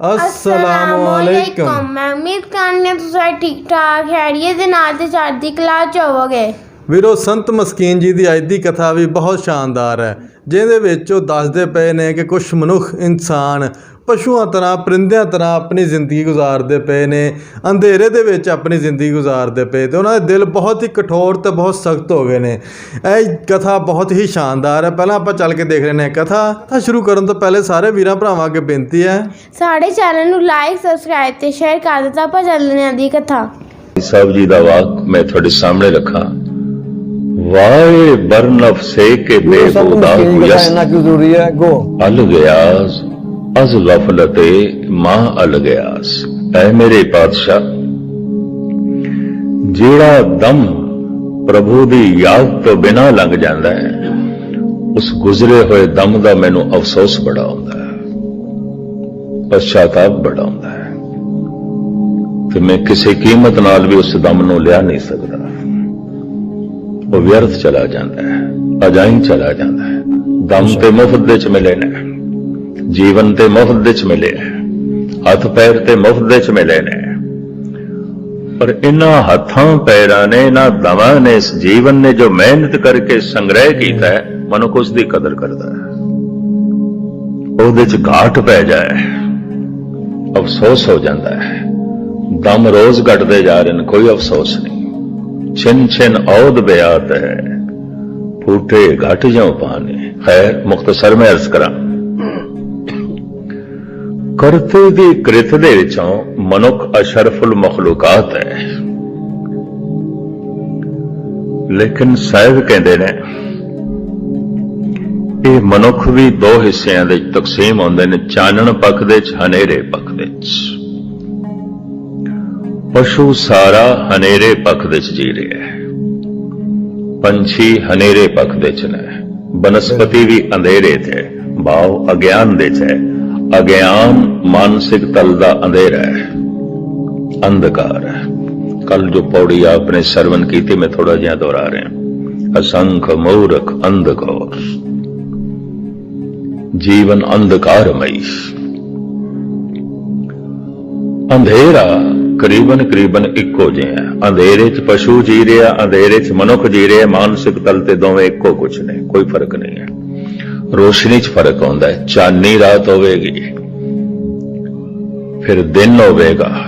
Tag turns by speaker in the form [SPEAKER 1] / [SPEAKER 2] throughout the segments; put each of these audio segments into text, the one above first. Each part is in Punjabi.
[SPEAKER 1] ਅਸਲਾਮੁਅਲੈਕਮ
[SPEAKER 2] ਮੈਂ ਉਮੀਦ ਕਰਨੀ ਹਾਂ ਤੁਸੀਂ ਠੀਕ ਠਾਕ ਖੈਰੀਅਤ ਦੇ ਨਾਲ ਤੇ ਚੜ੍ਹਦੀ ਕਲਾ ਚ ਹੋਵੋਗੇ।
[SPEAKER 1] ਵੀਰੋ ਸੰਤ ਮਸਕੀਨ ਜੀ ਦੀ ਅੱਜ ਦੀ ਕਥਾ ਵੀ ਬਹੁਤ ਸ਼ਾਨਦਾਰ ਹੈ। ਜਿਹਦੇ ਵਿੱਚ ਉਹ ਦੱਸਦੇ ਪਏ ਨੇ ਕਿ ਕੁਝ ਮਨੁੱਖ ਇਨਸਾਨ ਪਸ਼ੂਆਂ ਤਰ੍ਹਾਂ ਪਰਿੰਦਿਆਂ ਤਰ੍ਹਾਂ ਆਪਣੀ ਜ਼ਿੰਦਗੀ ਗੁਜ਼ਾਰਦੇ ਪਏ ਨੇ। ਅੰਧੇਰੇ ਦੇ ਵਿੱਚ ਆਪਣੀ ਜ਼ਿੰਦਗੀ ਗੁਜ਼ਾਰਦੇ ਪਏ ਤੇ ਉਹਨਾਂ ਦੇ ਦਿਲ ਬਹੁਤ ਹੀ ਕਠੋਰ ਤੇ ਬਹੁਤ ਸਖਤ ਹੋ ਗਏ ਨੇ। ਇਹ ਕਥਾ ਬਹੁਤ ਹੀ ਸ਼ਾਨਦਾਰ ਹੈ। ਪਹਿਲਾਂ ਆਪਾਂ ਚੱਲ ਕੇ ਦੇਖ ਹਾਂ ਕਥਾ। ਤਾਂ ਸ਼ੁਰੂ ਕਰਨ ਤੋਂ ਪਹਿਲੇ ਸਾਰੇ ਵੀਰਾਂ ਭਰਾਵਾਂ ਅੱਗੇ ਬੇਨਤੀ ਹੈ।
[SPEAKER 2] ਸਾਡੇ ਚੈਨਲ ਨੂੰ ਲਾਈਕ ਸਬਸਕ੍ਰਾਈਬ ਤੇ ਸ਼ੇਅਰ ਕਰ ਦਿੱਤਾ। ਆਪਾਂ ਚੱਲਦੇ ਹਾਂ ਦੀ ਕਥਾ।
[SPEAKER 3] ਸਾਹਿਬ ਜੀ ਦਾ ਵਾਕ ਮੈਂ ਤੁਹਾਡੇ ਸਾਹਮਣੇ ਰੱਖਾਂ। ਵਾਏ ਬਰਨਫ ਸੇ ਕੇ ਬੇਬੂਦਾ ਯਸ
[SPEAKER 4] ਇੰਨਾ ਕਿਉਂ ਜ਼ਰੂਰੀ ਹੈ? ਗੋ।
[SPEAKER 3] ਅਲ ਗਿਆਸ ਅਜ਼ ਗਫਲਤੇ ਮਾਂ ਅਲ ਗਿਆਸ ਐ ਮੇਰੇ ਪਾਤਸ਼ਾਹ, ਜਿਹੜਾ ਦਮ ਪ੍ਰਭੂ ਦੀ ਯਾਦ ਤੋਂ ਬਿਨਾ ਲੰਘ ਜਾਂਦਾ ਹੈ, ਉਸ ਗੁਜ਼ਰੇ ਹੋਏ ਦਮ ਦਾ ਮੈਨੂੰ ਅਫਸੋਸ ਬੜਾ ਆਉਂਦਾ ਹੈ ਪਛਤਾਪ ਬੜਾ ਆਉਂਦਾ ਹੈ, ਤੇ ਮੈਂ ਕਿਸੇ ਕੀਮਤ ਨਾਲ ਵੀ ਉਸ ਦਮ ਨੂੰ ਲਿਆ ਨਹੀਂ ਸਕਦਾ। ਉਹ ਵਿਅਰਥ ਚਲਾ ਜਾਂਦਾ ਹੈ, ਅਜਾਈ ਚਲਾ ਜਾਂਦਾ ਹੈ, ਦਮ ਤੇ ਮੁਫਤ ਦੇ ਚ ਮਿਲੇ ਨੇ। ਜੀਵਨ ਤੇ ਮੁਫਤ ਦੇ ਚ ਮਿਲੇ ਹੱਥ ਪੈਰ ਤੇ ਮੁਫਤ ਦੇ ਚ ਮਿਲੇ ਨੇ। ਪਰ ਇਹਨਾਂ ਹੱਥਾਂ ਪੈਰਾਂ ਨੇ, ਇਹਨਾਂ ਦਮਾਂ ਨੇ, ਇਸ ਜੀਵਨ ਨੇ ਜੋ ਮਿਹਨਤ ਕਰਕੇ ਸੰਗ੍ਰਹਿ ਕੀਤਾ ਹੈ, ਮਨੁੱਖ ਉਸ ਦੀ ਕਦਰ ਕਰਦਾ ਹੈ। ਉਹਦੇ ਚ ਘਾਟ ਪੈ ਜਾਏ, ਅਫਸੋਸ ਹੋ ਜਾਂਦਾ ਹੈ। ਦਮ ਰੋਜ਼ ਘਟਦੇ ਜਾ ਰਹੇ ਨੇ, ਕੋਈ ਅਫਸੋਸ ਨਹੀਂ। ਛਿਨ ਛਿਨ ਔਦ ਬਿਆਤ ਹੈ। ਫੂਟੇ ਘਟ ਜਾਉ ਪਾਣੀ। ਖੈਰ, ਮੁਖਤਸਰ ਮੈਂ ਅਰਜ਼ ਕਰਾਂ। ਕਰਤੇ ਦੀ ਕ੍ਰਿਤ ਦੇ ਵਿੱਚੋਂ ਮਨੁੱਖ ਅਸ਼ਰਫੁਲ ਮਖਲੂਕਾਤ ਹੈ। ਲੇਕਿਨ ਸਾਹਿਬ ਕਹਿੰਦੇ ਨੇ, ਇਹ ਮਨੁੱਖ ਵੀ ਦੋ ਹਿੱਸਿਆਂ ਦੇ ਤਕਸੀਮ ਹੁੰਦੇ ਨੇ, ਚਾਨਣ ਪੱਖ ਦੇ ਚ ਹਨੇਰੇ ਪੱਖ ਦੇ ਵਿੱਚ। ਪਸ਼ੂ ਸਾਰਾ ਹਨੇਰੇ ਪੱਖ ਦੇ ਚ ਜੀ ਰਿਹਾ ਹੈ। ਪੰਛੀ ਹਨੇਰੇ ਪੱਖ ਦੇ ਚ ਨੇ। ਬਨਸਪਤੀ ਵੀ ਅੰਧੇਰੇ ਤੇ ਭਾਵ ਅਗਿਆਨ ਦੇ ਚ ਹੈ। ਅਗਿਆਨ ਮਾਨਸਿਕ ਤਲ ਦਾ ਅੰਧੇਰਾ ਹੈ ਅੰਧਕਾਰ ਹੈ ਕੱਲ ਜੋ ਪੌੜੀ ਆਪਨੇ ਸਰਵਨ ਕੀਤੀ ਮੈਂ ਥੋੜਾ ਜਿਹਾ ਦੁਹਰਾ ਰਿਹਾ ਅਸੰਖ ਮੂਰਖ ਅੰਧਕਾਰ ਜੀਵਨ ਅੰਧਕਾਰਮਈ ਅੰਧੇਰਾ ਕਰੀਬਨ ਕਰੀਬਨ ਇੱਕੋ ਜਿਹਾ ਹੈ ਅੰਧੇਰੇ 'ਚ ਪਸ਼ੂ ਜੀ ਰਿਹਾ ਅੰਧੇਰੇ 'ਚ ਮਨੁੱਖ ਜੀ ਰਿਹਾ ਮਾਨਸਿਕ ਤਲ ਤੇ ਦੋਵੇਂ ਇੱਕੋ ਕੁਛ ਨੇ ਕੋਈ ਫ਼ਰਕ ਨਹੀਂ ਹੈ ਰੋਸ਼ਨੀ 'ਚ ਫ਼ਰਕ ਆਉਂਦਾ ਹੈ। ਚਾਨਣੀ ਰਾਤ ਹੋਵੇਗੀ, ਫਿਰ ਦਿਨ ਹੋਵੇਗਾ।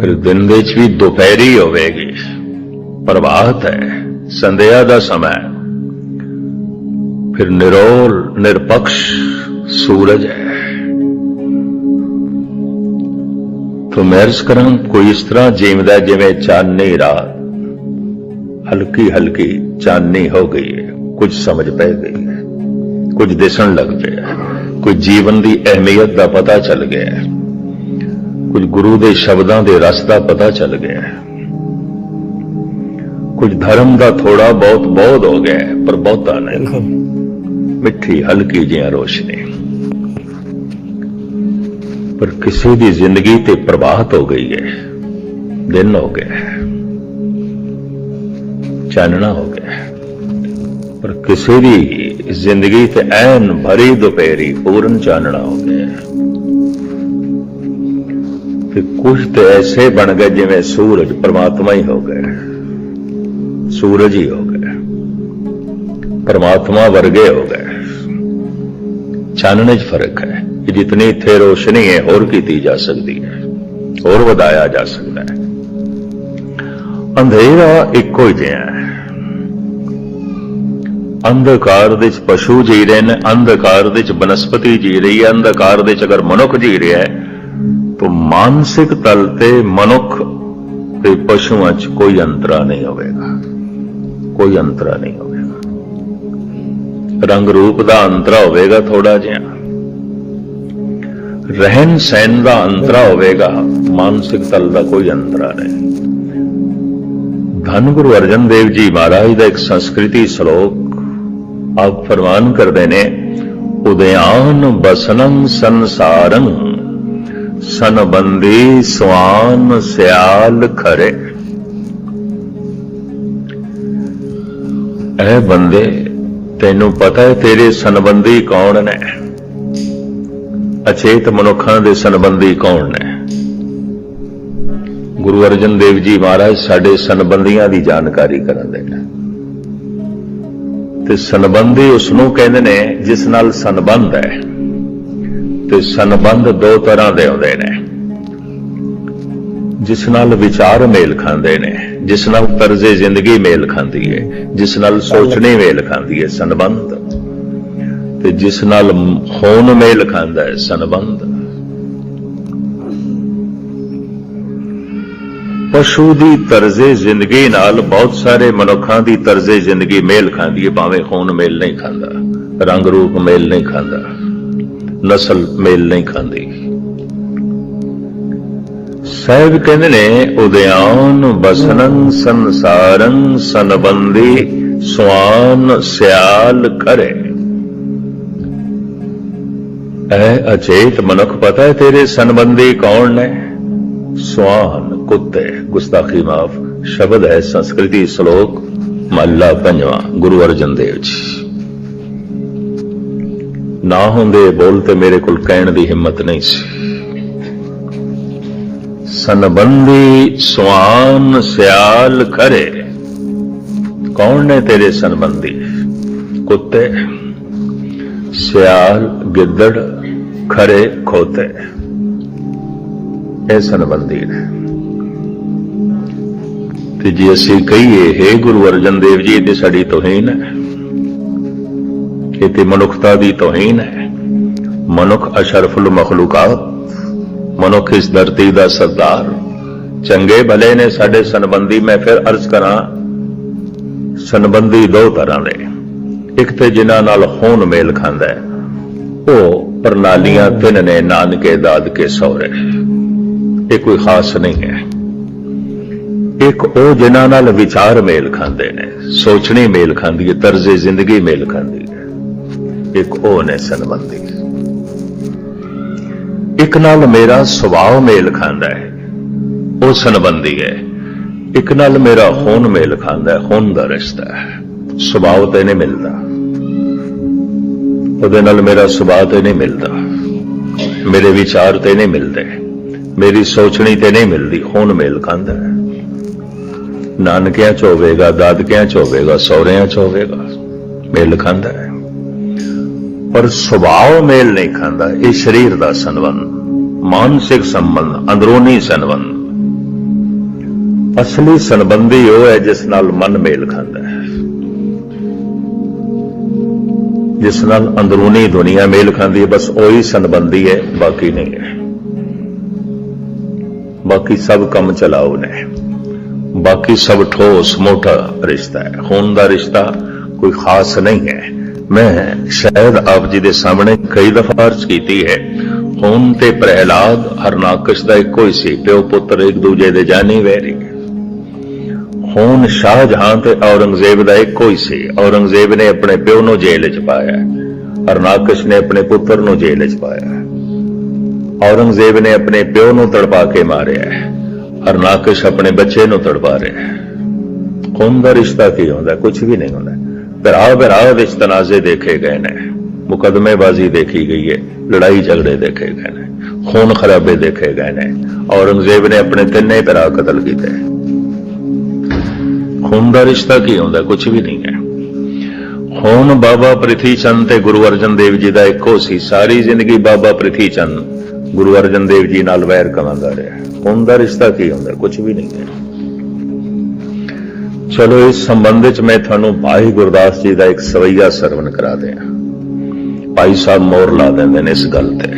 [SPEAKER 3] ਫਿਰ ਦਿਨ ਵਿੱਚ ਵੀ ਦੁਪਹਿਰੀ ਹੋਵੇਗੀ। ਪ੍ਰਭਾਤ ਹੈ, ਸੰਧਿਆ ਦਾ ਸਮਾਂ ਹੈ। ਫਿਰ ਨਿਰੋਲ ਨਿਰਪਕਸ਼ ਸੂਰਜ ਹੈ। ਤੋ ਮੈਂ ਕਰਾਂ, ਕੋਈ ਇਸ ਤਰ੍ਹਾਂ ਜੀਵਦਾ ਜਿਵੇਂ ਚਾਨਣੀ ਰਾਤ। ਹਲਕੀ ਹਲਕੀ ਚਾਨਣੀ ਹੋ ਗਈ ਹੈ। ਕੁਝ ਸਮਝ ਪੈ ਗਈ। ਕੁਝ ਦਿਸਣ ਲੱਗ ਪਿਆ। ਕੋਈ ਜੀਵਨ ਦੀ ਅਹਿਮੀਅਤ ਦਾ ਪਤਾ ਚੱਲ ਗਿਆ। ਕੁਝ ਗੁਰੂ ਦੇ ਸ਼ਬਦਾਂ ਦੇ ਰਸ ਦਾ ਪਤਾ ਚੱਲ ਗਿਆ। ਕੁਝ ਧਰਮ ਦਾ ਥੋੜਾ ਬਹੁਤ ਬੋਧ ਹੋ ਗਿਆ ਪਰ ਬਹੁਤਾ ਨਹੀਂ। ਮਿੱਠੀ ਹਲਕੀ ਜਿਹੀ ਰੋਸ਼ਨੀ। ਪਰ ਕਿਸੇ ਦੀ ਜ਼ਿੰਦਗੀ ਤੇ ਪ੍ਰਭਾਤ ਹੋ ਗਈ ਹੈ। ਦਿਨ ਹੋ ਗਿਆ। ਚਾਨਣਾ ਹੋ ਗਿਆ। ਕਿਸੇ ਦੀ ਜ਼ਿੰਦਗੀ ਤੇ ਐਨ ਭਰੀ ਦੁਪਹਿਰੀ ਪੂਰਨ ਚਾਨਣਾ ਹੋ। ਗਿਆ ਤੇ ਕੁਝ ਤੇ ਐਸੇ ਬਣ ਗਏ ਜਿਵੇਂ ਸੂਰਜ ਪਰਮਾਤਮਾ ਹੀ ਹੋ ਗਏ। ਸੂਰਜ ਹੀ ਹੋ ਗਏ। ਪਰਮਾਤਮਾ ਵਰਗੇ ਹੋ ਗਏ। ਚਾਨਣੇ 'ਚ ਫ਼ਰਕ ਹੈ ਕਿ ਜਿਤਨੀ ਇੱਥੇ ਰੋਸ਼ਨੀ ਹੈ, ਹੋਰ ਕੀਤੀ ਜਾ ਸਕਦੀ ਹੈ, ਹੋਰ ਵਧਾਇਆ ਜਾ ਸਕਦਾ ਹੈ। ਅੰਧੇਰਾ ਇੱਕੋ ਹੀ ਜਿਹਾ ਹੈ। ਅੰਧਕਾਰ ਦੇ ਵਿੱਚ ਪਸ਼ੂ ਜੀ ਰਹੇ ਨੇ, ਅੰਧਕਾਰ ਦੇ ਵਿੱਚ ਬਨਸਪਤੀ ਜੀ ਰਹੀ ਹੈ, ਅੰਧਕਾਰ ਦੇ ਵਿੱਚ ਅਗਰ ਮਨੁੱਖ ਜੀ ਰਿਹਾ ਹੈ, ਤਾਂ ਮਾਨਸਿਕ ਤਲ ਤੇ ਮਨੁੱਖ ਤੇ ਪਸ਼ੂਆਂ 'ਚ ਕੋਈ ਅੰਤਰਾ ਨਹੀਂ ਹੋਵੇਗਾ। ਕੋਈ ਅੰਤਰਾ ਨਹੀਂ ਹੋਵੇਗਾ। ਰੰਗ ਰੂਪ ਦਾ ਅੰਤਰਾ ਹੋਵੇਗਾ ਥੋੜਾ ਜਿਹਾ। ਰਹਿਣ ਸਹਿਣ ਦਾ ਅੰਤਰਾ ਹੋਵੇਗਾ, ਮਾਨਸਿਕ ਤਲ ਦਾ ਕੋਈ ਅੰਤਰਾ ਨਹੀਂ। ਧੰਨ ਗੁਰੂ ਅਰਜਨ ਦੇਵ ਜੀ ਮਹਾਰਾਜ ਦਾ ਇੱਕ ਸੰਸਕ੍ਰਿਤੀ ਸ਼ਲੋਕ ਆਪ ਫਰਮਾਨ ਕਰਦੇ ਨੇ ਉਦਿਆਨ ਬਸਨੰ ਸੰਸਾਰੰ, ਸਨਬੰਦੀ ਸਵਾਨ ਸਿਆਲ ਖਰੇ। ਐ ਬੰਦੇ, ਤੈਨੂੰ ਪਤਾ ਹੈ ਤੇਰੇ ਸੰਬੰਧੀ ਕੌਣ ਨੇ? ਅਚੇਤ ਮਨੁੱਖਾਂ ਦੇ ਸੰਬੰਧੀ ਕੌਣ ਨੇ? ਗੁਰੂ ਅਰਜਨ ਦੇਵ ਜੀ ਮਹਾਰਾਜ ਸਾਡੇ ਸੰਬੰਧੀਆਂ ਦੀ ਜਾਣਕਾਰੀ ਕਰਨ ਦੇ ਨੇ। ਤੇ ਸੰਬੰਧੀ ਉਸ ਨੂੰ ਕਹਿੰਦੇ ਨੇ, ਜਿਸ ਨਾਲ ਸੰਬੰਧ ਹੈ। ਤੇ ਸੰਬੰਧ ਦੋ ਤਰ੍ਹਾਂ ਦੇ ਹੁੰਦੇ ਨੇ। ਜਿਸ ਨਾਲ ਵਿਚਾਰ ਮੇਲ ਖਾਂਦੇ ਨੇ, ਜਿਸ ਨਾਲ ਤਰਜ਼ੇ ਜ਼ਿੰਦਗੀ ਮੇਲ ਖਾਂਦੀ ਹੈ, ਜਿਸ ਨਾਲ ਸੋਚਣੀ ਮੇਲ ਖਾਂਦੀ ਹੈ, ਸੰਬੰਧ। ਤੇ ਜਿਸ ਨਾਲ ਹੋਣ ਮੇਲ ਖਾਂਦਾ ਹੈ, ਸੰਬੰਧ। ਪਸ਼ੂ ਦੀ ਤਰਜ਼ੇ ਜ਼ਿੰਦਗੀ ਨਾਲ ਬਹੁਤ ਸਾਰੇ ਮਨੁੱਖਾਂ ਦੀ ਤਰਜ਼ੇ ਜ਼ਿੰਦਗੀ ਮੇਲ ਖਾਂਦੀ ਹੈ, ਭਾਵੇਂ ਖੂਨ ਮੇਲ ਨਹੀਂ ਖਾਂਦਾ, ਰੰਗ ਰੂਪ ਮੇਲ ਨਹੀਂ ਖਾਂਦਾ, ਨਸਲ ਮੇਲ ਨਹੀਂ ਖਾਂਦੀ। ਸਾਹਿਬ ਕਹਿੰਦੇ ਨੇ ਉਦਿਆਨ ਬਸਨੰ ਸੰਸਾਰੰ ਸੰਬੰਧੀ ਸਵਾਨ ਸਿਆਲ ਕਰੇ ਐ ਅਚੇਤ ਮਨੁੱਖ ਪਤਾ ਹੈ ਤੇਰੇ ਸੰਬੰਧੀ ਕੌਣ ਨੇ? ਸਵਾਨ ਕੁੱਤੇ, ਗੁਸਤਾਖੀ ਮਾਫ, ਸ਼ਬਦ ਹੈ ਸੰਸਕ੍ਰਿਤੀ ਸ਼ਲੋਕ, ਮਹਲਾ ਪੰਜਵਾਂ, ਗੁਰੂ ਅਰਜਨ ਦੇਵ ਜੀ। ਨਾ ਹੁੰਦੇ ਬੋਲ ਤੇ ਮੇਰੇ ਕੋਲ ਕਹਿਣ ਦੀ ਹਿੰਮਤ ਨਹੀਂ ਸੀ। ਸੰਬੰਧੀ ਸਵਾਨ ਸਿਆਲ ਖਰੇ, ਕੌਣ ਨੇ ਤੇਰੇ ਸੰਬੰਧੀ ਕੁੱਤੇ, ਸਿਆਲ, ਗਿੱਦੜ, ਖਰੇ, ਖੋਤੇ। ਇਹ ਸੰਬੰਧੀ ਨੇ। ਤੇ ਜੇ ਅਸੀਂ ਕਹੀਏ, ਹੈ ਗੁਰੂ ਅਰਜਨ ਦੇਵ ਜੀ, ਇਹ ਤੇ ਸਾਡੀ ਤੋਹੀਨ ਹੈ। ਇਹ ਤੇ ਮਨੁੱਖਤਾ ਦੀ ਤੋਹੀਨ ਹੈ। ਮਨੁੱਖ ਅਸ਼ਰਫੁਲ ਮਖਲੂਕਾਤ, ਮਨੁੱਖ ਇਸ ਧਰਤੀ ਦਾ ਸਰਦਾਰ। ਚੰਗੇ ਭਲੇ ਨੇ ਸਾਡੇ ਸੰਬੰਧੀ, ਮੈਂ ਫਿਰ ਅਰਜ਼ ਕਰਾਂ, ਸੰਬੰਧੀ ਦੋ ਤਰ੍ਹਾਂ ਨੇ ਇੱਕ ਤੇ ਜਿਨ੍ਹਾਂ ਨਾਲ ਹੋਣ ਮੇਲ ਖਾਂਦਾ ਹੈ। ਉਹ ਪ੍ਰਣਾਲੀਆਂ ਤਿੰਨ ਨੇ, ਨਾਨਕੇ ਦਾਦ ਕੇ ਸਹੁਰੇ। ਇਹ ਕੋਈ ਖਾਸ ਨਹੀਂ ਹੈ। ਇੱਕ ਉਹ ਜਿਨ੍ਹਾਂ ਨਾਲ ਵਿਚਾਰ ਮੇਲ ਖਾਂਦੇ ਨੇ, ਸੋਚਣੀ ਮੇਲ ਖਾਂਦੀ ਹੈ, ਤਰਜ਼ੇ ਜ਼ਿੰਦਗੀ ਮੇਲ ਖਾਂਦੀ ਹੈ। ਇੱਕ ਉਹ ਨੇ ਸੰਬੰਧੀ ਇੱਕ ਨਾਲ ਮੇਰਾ ਸੁਭਾਅ ਮੇਲ ਖਾਂਦਾ ਹੈ, ਉਹ ਸੰਬੰਧੀ ਹੈ। ਇੱਕ ਨਾਲ ਮੇਰਾ ਖੂਨ ਮੇਲ ਖਾਂਦਾ ਹੈ, ਖੂਨ ਦਾ ਰਿਸ਼ਤਾ ਹੈ। ਸੁਭਾਅ ਤੇ ਨਹੀਂ ਮਿਲਦਾ। ਉਹਦੇ ਨਾਲ ਮੇਰਾ ਸੁਭਾਅ ਤੇ ਨਹੀਂ ਮਿਲਦਾ। ਮੇਰੇ ਵਿਚਾਰ ਤੇ ਨਹੀਂ ਮਿਲਦੇ। ਮੇਰੀ ਸੋਚਣੀ ਤੇ ਨਹੀਂ ਮਿਲਦੀ, ਖੂਨ ਮੇਲ ਖਾਂਦਾ ਹੈ। ਨਾਨਕਿਆਂ ਚ ਹੋਵੇਗਾ, ਦਾਦਕਿਆਂ ਚ ਹੋਵੇਗਾ, ਸਹੁਰਿਆਂ ਚ ਹੋਵੇਗਾ। ਮੇਲ ਖਾਂਦਾ ਹੈ। ਪਰ ਸੁਭਾਅ ਮੇਲ ਨਹੀਂ ਖਾਂਦਾ, ਇਹ ਸਰੀਰ ਦਾ ਸੰਬੰਧ, ਮਾਨਸਿਕ ਸੰਬੰਧ, ਅੰਦਰੂਨੀ ਸੰਬੰਧ। ਅਸਲੀ ਸੰਬੰਧੀ ਉਹ ਹੈ ਜਿਸ ਨਾਲ ਮਨ ਮੇਲ ਖਾਂਦਾ ਹੈ। ਜਿਸ ਨਾਲ ਅੰਦਰੂਨੀ ਦੁਨੀਆ ਮੇਲ ਖਾਂਦੀ ਹੈ, ਬਸ ਉਹੀ ਸੰਬੰਧੀ ਹੈ, ਬਾਕੀ ਨਹੀਂ ਹੈ। ਬਾਕੀ ਸਭ ਕੰਮ ਚਲਾਓ ਨੇ ਬਾਕੀ ਸਭ ਠੋਸ ਮੋਟਾ ਰਿਸ਼ਤਾ ਹੈ। ਖੂਨ ਦਾ ਰਿਸ਼ਤਾ ਕੋਈ ਖਾਸ ਨਹੀਂ ਹੈ। ਮੈਂ ਸ਼ਾਇਦ ਆਪ ਜੀ ਦੇ ਸਾਹਮਣੇ ਕਈ ਦਫਾ ਅਰਜ਼ ਕੀਤੀ ਹੈ। ਖੂਨ ਤੇ ਪ੍ਰਹਿਲਾਦ ਹਰਨਾਕਸ਼ ਦਾ ਇੱਕੋ ਹੀ ਸੀ। ਪਿਓ ਪੁੱਤਰ ਇੱਕ ਦੂਜੇ ਦੇ ਜਾਣੀ ਵੈਰੀ। ਖੂਨ ਸ਼ਾਹਜਹਾਨ ਤੇ ਔਰੰਗਜ਼ੇਬ ਦਾ ਇੱਕੋ ਹੀ ਸੀ। ਔਰੰਗਜ਼ੇਬ ਨੇ ਆਪਣੇ ਪਿਓ ਨੂੰ ਜੇਲ੍ਹ 'ਚ ਪਾਇਆ। ਹਰਨਾਕਸ਼ ਨੇ ਆਪਣੇ ਪੁੱਤਰ ਨੂੰ ਜੇਲ੍ਹ 'ਚ ਪਾਇਆ। ਔਰੰਗਜ਼ੇਬ ਨੇ ਆਪਣੇ ਪਿਓ ਨੂੰ ਤੜਪਾ ਕੇ ਮਾਰਿਆ। ਹਰਨਾਕਸ਼ ਆਪਣੇ ਬੱਚੇ ਨੂੰ ਤੜਪਾ ਰਿਹਾ ਖੂਨ ਦਾ ਰਿਸ਼ਤਾ ਕੀ ਹੁੰਦਾ? ਕੁਝ ਵੀ ਨਹੀਂ ਹੁੰਦਾ। ਭਰਾ ਭਰਾ ਵਿੱਚ ਤਨਾਜ਼ੇ ਦੇਖੇ ਗਏ ਨੇ। ਮੁਕਦਮੇਬਾਜ਼ੀ ਦੇਖੀ ਗਈ ਹੈ। ਲੜਾਈ ਝਗੜੇ ਦੇਖੇ ਗਏ ਨੇ। ਖੂਨ ਖਰਾਬੇ ਦੇਖੇ ਗਏ ਨੇ। ਔਰੰਗਜ਼ੇਬ ਨੇ ਆਪਣੇ ਤਿੰਨੇ ਭਰਾ ਕਤਲ ਕੀਤੇ। ਖੂਨ ਦਾ ਰਿਸ਼ਤਾ ਕੀ ਹੁੰਦਾ? ਕੁਝ ਵੀ ਨਹੀਂ ਹੈ। ਖੂਨ ਬਾਬਾ ਪ੍ਰਿਥੀ ਚੰਦ ਤੇ ਗੁਰੂ ਅਰਜਨ ਦੇਵ ਜੀ ਦਾ ਇੱਕੋ ਸੀ। ਸਾਰੀ ਜ਼ਿੰਦਗੀ ਬਾਬਾ ਪ੍ਰਿਥੀ ਚੰਦ ਗੁਰੂ ਅਰਜਨ ਦੇਵ ਜੀ ਨਾਲ ਵੈਰ ਕਮਾਉਂਦਾ ਰਿਹਾ। ਖੂਨ ਦਾ ਰਿਸ਼ਤਾ ਕੀ ਹੁੰਦਾ? ਕੁਝ ਵੀ ਨਹੀਂ ਹੈ। ਚਲੋ, ਇਸ ਸੰਬੰਧ ਵਿੱਚ ਮੈਂ ਤੁਹਾਨੂੰ ਭਾਈ ਗੁਰਦਾਸ ਜੀ ਦਾ ਇੱਕ ਸਵਈਆ ਸਰਵਣ ਕਰਾ ਦਿਆਂ। ਭਾਈ ਸਾਹਿਬ ਮੋਹਰ ਲਾ ਦਿੰਦੇ ਨੇ ਇਸ ਗੱਲ ਤੇ।